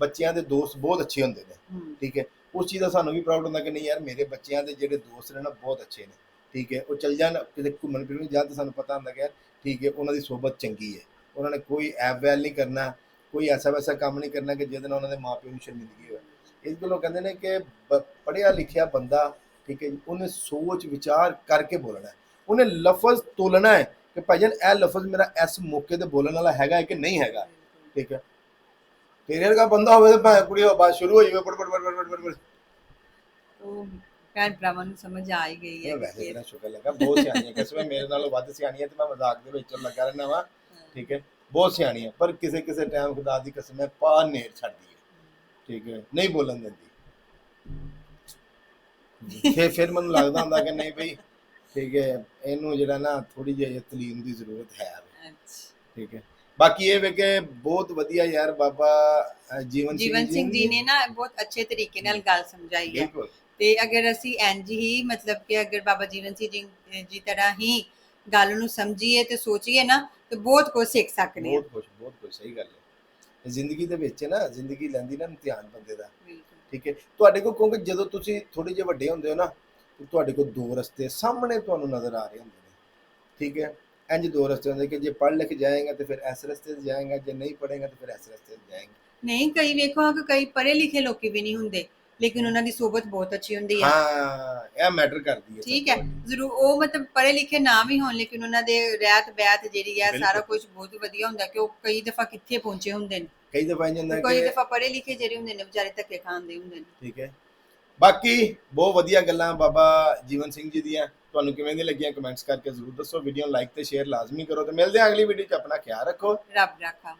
ਬੱਚਿਆਂ ਦੇ ਦੋਸਤ ਬਹੁਤ ਅੱਛੇ ਹੁੰਦੇ ਨੇ ਠੀਕ ਹੈ ਉਸ ਚੀਜ਼ ਦਾ ਸਾਨੂੰ ਵੀ ਪ੍ਰਾਊਡ ਹੁੰਦਾ ਕਿ ਨਹੀਂ ਯਾਰ ਮੇਰੇ ਬੱਚਿਆਂ ਦੇ ਜਿਹੜੇ ਦੋਸਤ ਨੇ ਨਾ ਬਹੁਤ ਅੱਛੇ ਨੇ ਠੀਕ ਹੈ ਉਹ ਚੱਲ ਜਾਣ ਕਿਤੇ ਘੁੰਮਣ ਫਿਰਨ ਜਾਂ ਤਾਂ ਸਾਨੂੰ ਪਤਾ ਹੁੰਦਾ ਕਿ ਯਾਰ ਠੀਕ ਹੈ ਉਹਨਾਂ ਦੀ ਸੋਬਤ ਚੰਗੀ ਹੈ ਉਹਨਾਂ ਨੇ ਕੋਈ ਐਬ ਵੈਲ ਨਹੀਂ ਕਰਨਾ ਕੋਈ ਐਸਾ ਵੈਸਾ ਕੰਮ ਨਹੀਂ ਕਰਨਾ ਕਿ ਜਿਹਦੇ ਨਾਲ ਉਹਨਾਂ ਦੇ ਮਾਪਿਆਂ ਨੂੰ ਸ਼ਰਮਿੰਦਗੀ ਹੋਵੇ। ਇਸ ਗੱਲੋਂ ਕਹਿੰਦੇ ਨੇ ਕਿ ਪੜ੍ਹਿਆ ਲਿਖਿਆ ਬੰਦਾ ਠੀਕ ਹੈ ਉਹਨੇ ਸੋਚ ਵਿਚਾਰ ਕਰਕੇ ਬੋਲਣਾ ਹੈ। ਉਹਨੇ ਲਫ਼ਜ਼ ਤੋਲਣਾ ਹੈ ਕਿ ਭਾਈਜਨ ਇਹ ਲਫ਼ਜ਼ ਮੇਰਾ ਇਸ ਮੌਕੇ ਤੇ ਬੋਲਣ ਵਾਲਾ ਹੈਗਾ ਹੈ ਕਿ ਨਹੀਂ ਹੈਗਾ ਠੀਕ ਹੈ। ਤੇਰੇ ਵਰਗਾ ਬੰਦਾ ਹੋਵੇ ਤਾਂ ਭਾਵੇਂ ਕੁੜੀ ਹੋ ਬਾਤ ਸ਼ੁਰੂ ਹੋ ਜਾਵੇ ਪੜ ਪੜ ਪੜ ਪੜ ਪੜ ਪੜ ਉਹ ਭੈਣ ਭਰਾਵਾਂ ਨੂੰ ਸਮਝ ਆ ਹੀ ਗਈ ਹੈ ਵੈਸੇ ਬੜਾ ਸ਼ੁਕਰ ਲੱਗਾ ਬਹੁਤ ਸਿਆਣੀਆਂ ਕਿਸਮੇ ਮੇਰੇ ਨਾਲੋਂ ਵੱਧ ਸਿਆਣੀਆਂ ਤੇ ਮੈਂ ਮਜ਼ਾਕ ਦੇ ਵਿੱਚ ਲੱਗਾ ਰਹਿਣਾ ਵਾ ਠੀਕ ਹੈ। ਬਹੁਤ ਸਿਆਣੀਆਂ ਪਰ ਕਿਸੇ ਕਿਸੇ ਟਾਈਮ ਖੁਦਾ ਦੀ ਕਸਮ ਹੈ ਪਾ ਨੇਰ ਛੱਡਦੀ ਹੈ। ਠੀਕ ਹੈ ਨਹੀਂ ਬੋਲਣ ਦਿੰਦੀ। ਫਿਰ ਫਿਰ ਮੈਨੂੰ ਲੱਗਦਾ ਹੁੰਦਾ ਕਿ ਨਹੀਂ ਬਈ ਠੀਕ ਹੈ ਇਹਨੂੰ ਜਿਹੜਾ ਨਾ ਥੋੜੀ ਜਿਹੀ ਤਲੀਮ ਦੀ ਜ਼ਰੂਰਤ ਹੈ ਅੱਛਾ। ਠੀਕ ਹੈ ਬਾਕੀ ਇਹ ਵੇ ਕਿ ਬਹੁਤ ਵਧੀਆ ਯਾਰ ਬਾਬਾ ਜੀਵਨ ਜੀਵਨ ਸਿੰਘ ਜੀ ਨੇ। ਨਾ ਬਹੁਤ ਅੱਛੇ ਤਰੀਕੇ ਨਾਲ ਗੱਲ ਸਮਝਾਈ ਹੈ। ਤੇ ਅਗਰ ਅਸੀਂ ਇੰਜ ਹੀ ਮਤਲਬ ਕਿ ਅਗਰ ਬਾਬਾ ਜੀਵਨ ਸਿੰਘ ਜੀ ਤਰ੍ਹਾਂ ਹੀ ਗੱਲ ਨੂੰ ਸਮਝੀਏ ਤੇ ਸੋਚੀਏ ਨਾ ਤੇ ਬਹੁਤ ਕੁਝ ਸਿੱਖ ਸਕਦੇ ਹਾਂ। ਬਹੁਤ ਕੁਝ ਬਹੁਤ ਕੁਝ ਸਹੀ ਗੱਲ ਹੈ। ਜ਼ਿੰਦਗੀ ਦੇ ਵਿੱਚ ਨਾ ਜ਼ਿੰਦਗੀ ਲੈਂਦੀ ਨਾ ਇਮਤਿਹਾਨ ਬੰਦੇ ਦਾ। ਠੀਕ ਹੈ? ਤੁਹਾਡੇ ਕੋਲ ਕਿਉਂਕਿ ਜਦੋਂ ਤੁਸੀਂ ਥੋੜੇ ਜਿਹੇ ਵੱਡੇ ਹੁੰਦੇ ਹੋ ਨਾ ਤੁਹਾਡੇ ਕੋਲ ਦੋ ਰਸਤੇ ਸਾਹਮਣੇ ਤੁਹਾਨੂੰ ਨਜ਼ਰ ਆ ਰਹੇ ਹੁੰਦੇ ਨੇ। ਠੀਕ ਹੈ? ਇੰਜ ਦੋ ਰਸਤੇ ਹੁੰਦੇ ਕਿ ਜੇ ਪੜ੍ਹ ਲਿਖ ਜਾਏਗਾ ਤੇ ਫਿਰ ਇਸ ਰਸਤੇ ਤੇ ਜਾਏਗਾ ਜੇ ਨਹੀਂ ਪੜ੍ਹੇਗਾ ਤੇ ਫਿਰ ਇਸ ਰਸਤੇ ਤੇ ਜਾਏਗਾ। ਨਹੀਂ ਕਈ ਵੇਖੋ ਕਿ ਕਈ ਪੜ੍ਹੇ ਲਿਖੇ ਲੋਕੀ ਵੀ ਨਹੀਂ ਹੁੰਦੇ। ਲੇਕਿਨ ਉਹਨਾਂ ਦੀ ਸੋਬਤ ਬਹੁਤ ਅੱਛੀ ਹੁੰਦੀ ਹੈ ਹਾਂ ਇਹ ਮੈਟਰ ਕਰਦੀ ਹੈ ਠੀਕ ਹੈ ਜ਼ਰੂਰ ਉਹ ਮਤਲਬ ਪੜ੍ਹੇ ਲਿਖੇ ਨਾ ਵੀ ਹੋਣ ਲੇਕਿਨ ਉਹਨਾਂ ਦੇ ਰਹਿਤ ਬੈਤ ਜਿਹੜੀ ਹੈ ਸਾਰਾ। ਕੁਝ ਬਹੁਤ ਵਧੀਆ ਹੁੰਦਾ ਕਿ ਉਹ ਕਈ ਦਫਾ ਕਿੱਥੇ ਪਹੁੰਚੇ ਹੁੰਦੇ ਨੇ। ਕਈ ਦਫਾ ਹੁੰਦਾ ਕੋਈ ਕਿ ਦਫਾ ਪੜ੍ਹੇ ਲਿਖੇ ਜਿਹੜੇ ਹੁੰਦੇ ਨੇ ਵਿਚਾਰੇ ਧੱਕੇ ਖਾਂਦੇ ਹੁੰਦੇ ਨੇ। ਠੀਕ ਹੈ। ਬਾਕੀ ਬਹੁਤ ਵਧੀਆ ਗੱਲਾਂ ਬਾਬਾ ਜੀਵਨ ਸਿੰਘ ਜੀ ਦੀਆਂ। ਤੁਹਾਨੂੰ ਕਿਵੇਂ ਦੀ ਲੱਗੀਆਂ ਕਮੈਂਟਸ ਕਰਕੇ ਜ਼ਰੂਰ ਦੱਸੋ। ਵੀਡੀਓ ਨੂੰ ਲਾਈਕ ਤੇ ਸ਼ੇਅਰ ਲਾਜ਼ਮੀ ਕਰੋ ਤੇ ਮਿਲਦੇ ਹਾਂ ਅਗਲੀ ਵੀਡੀਓ 'ਚ। ਆਪਣਾ ਖਿਆਲ ਰੱਖੋ। ਰੱਬ ਰਾਖਾ।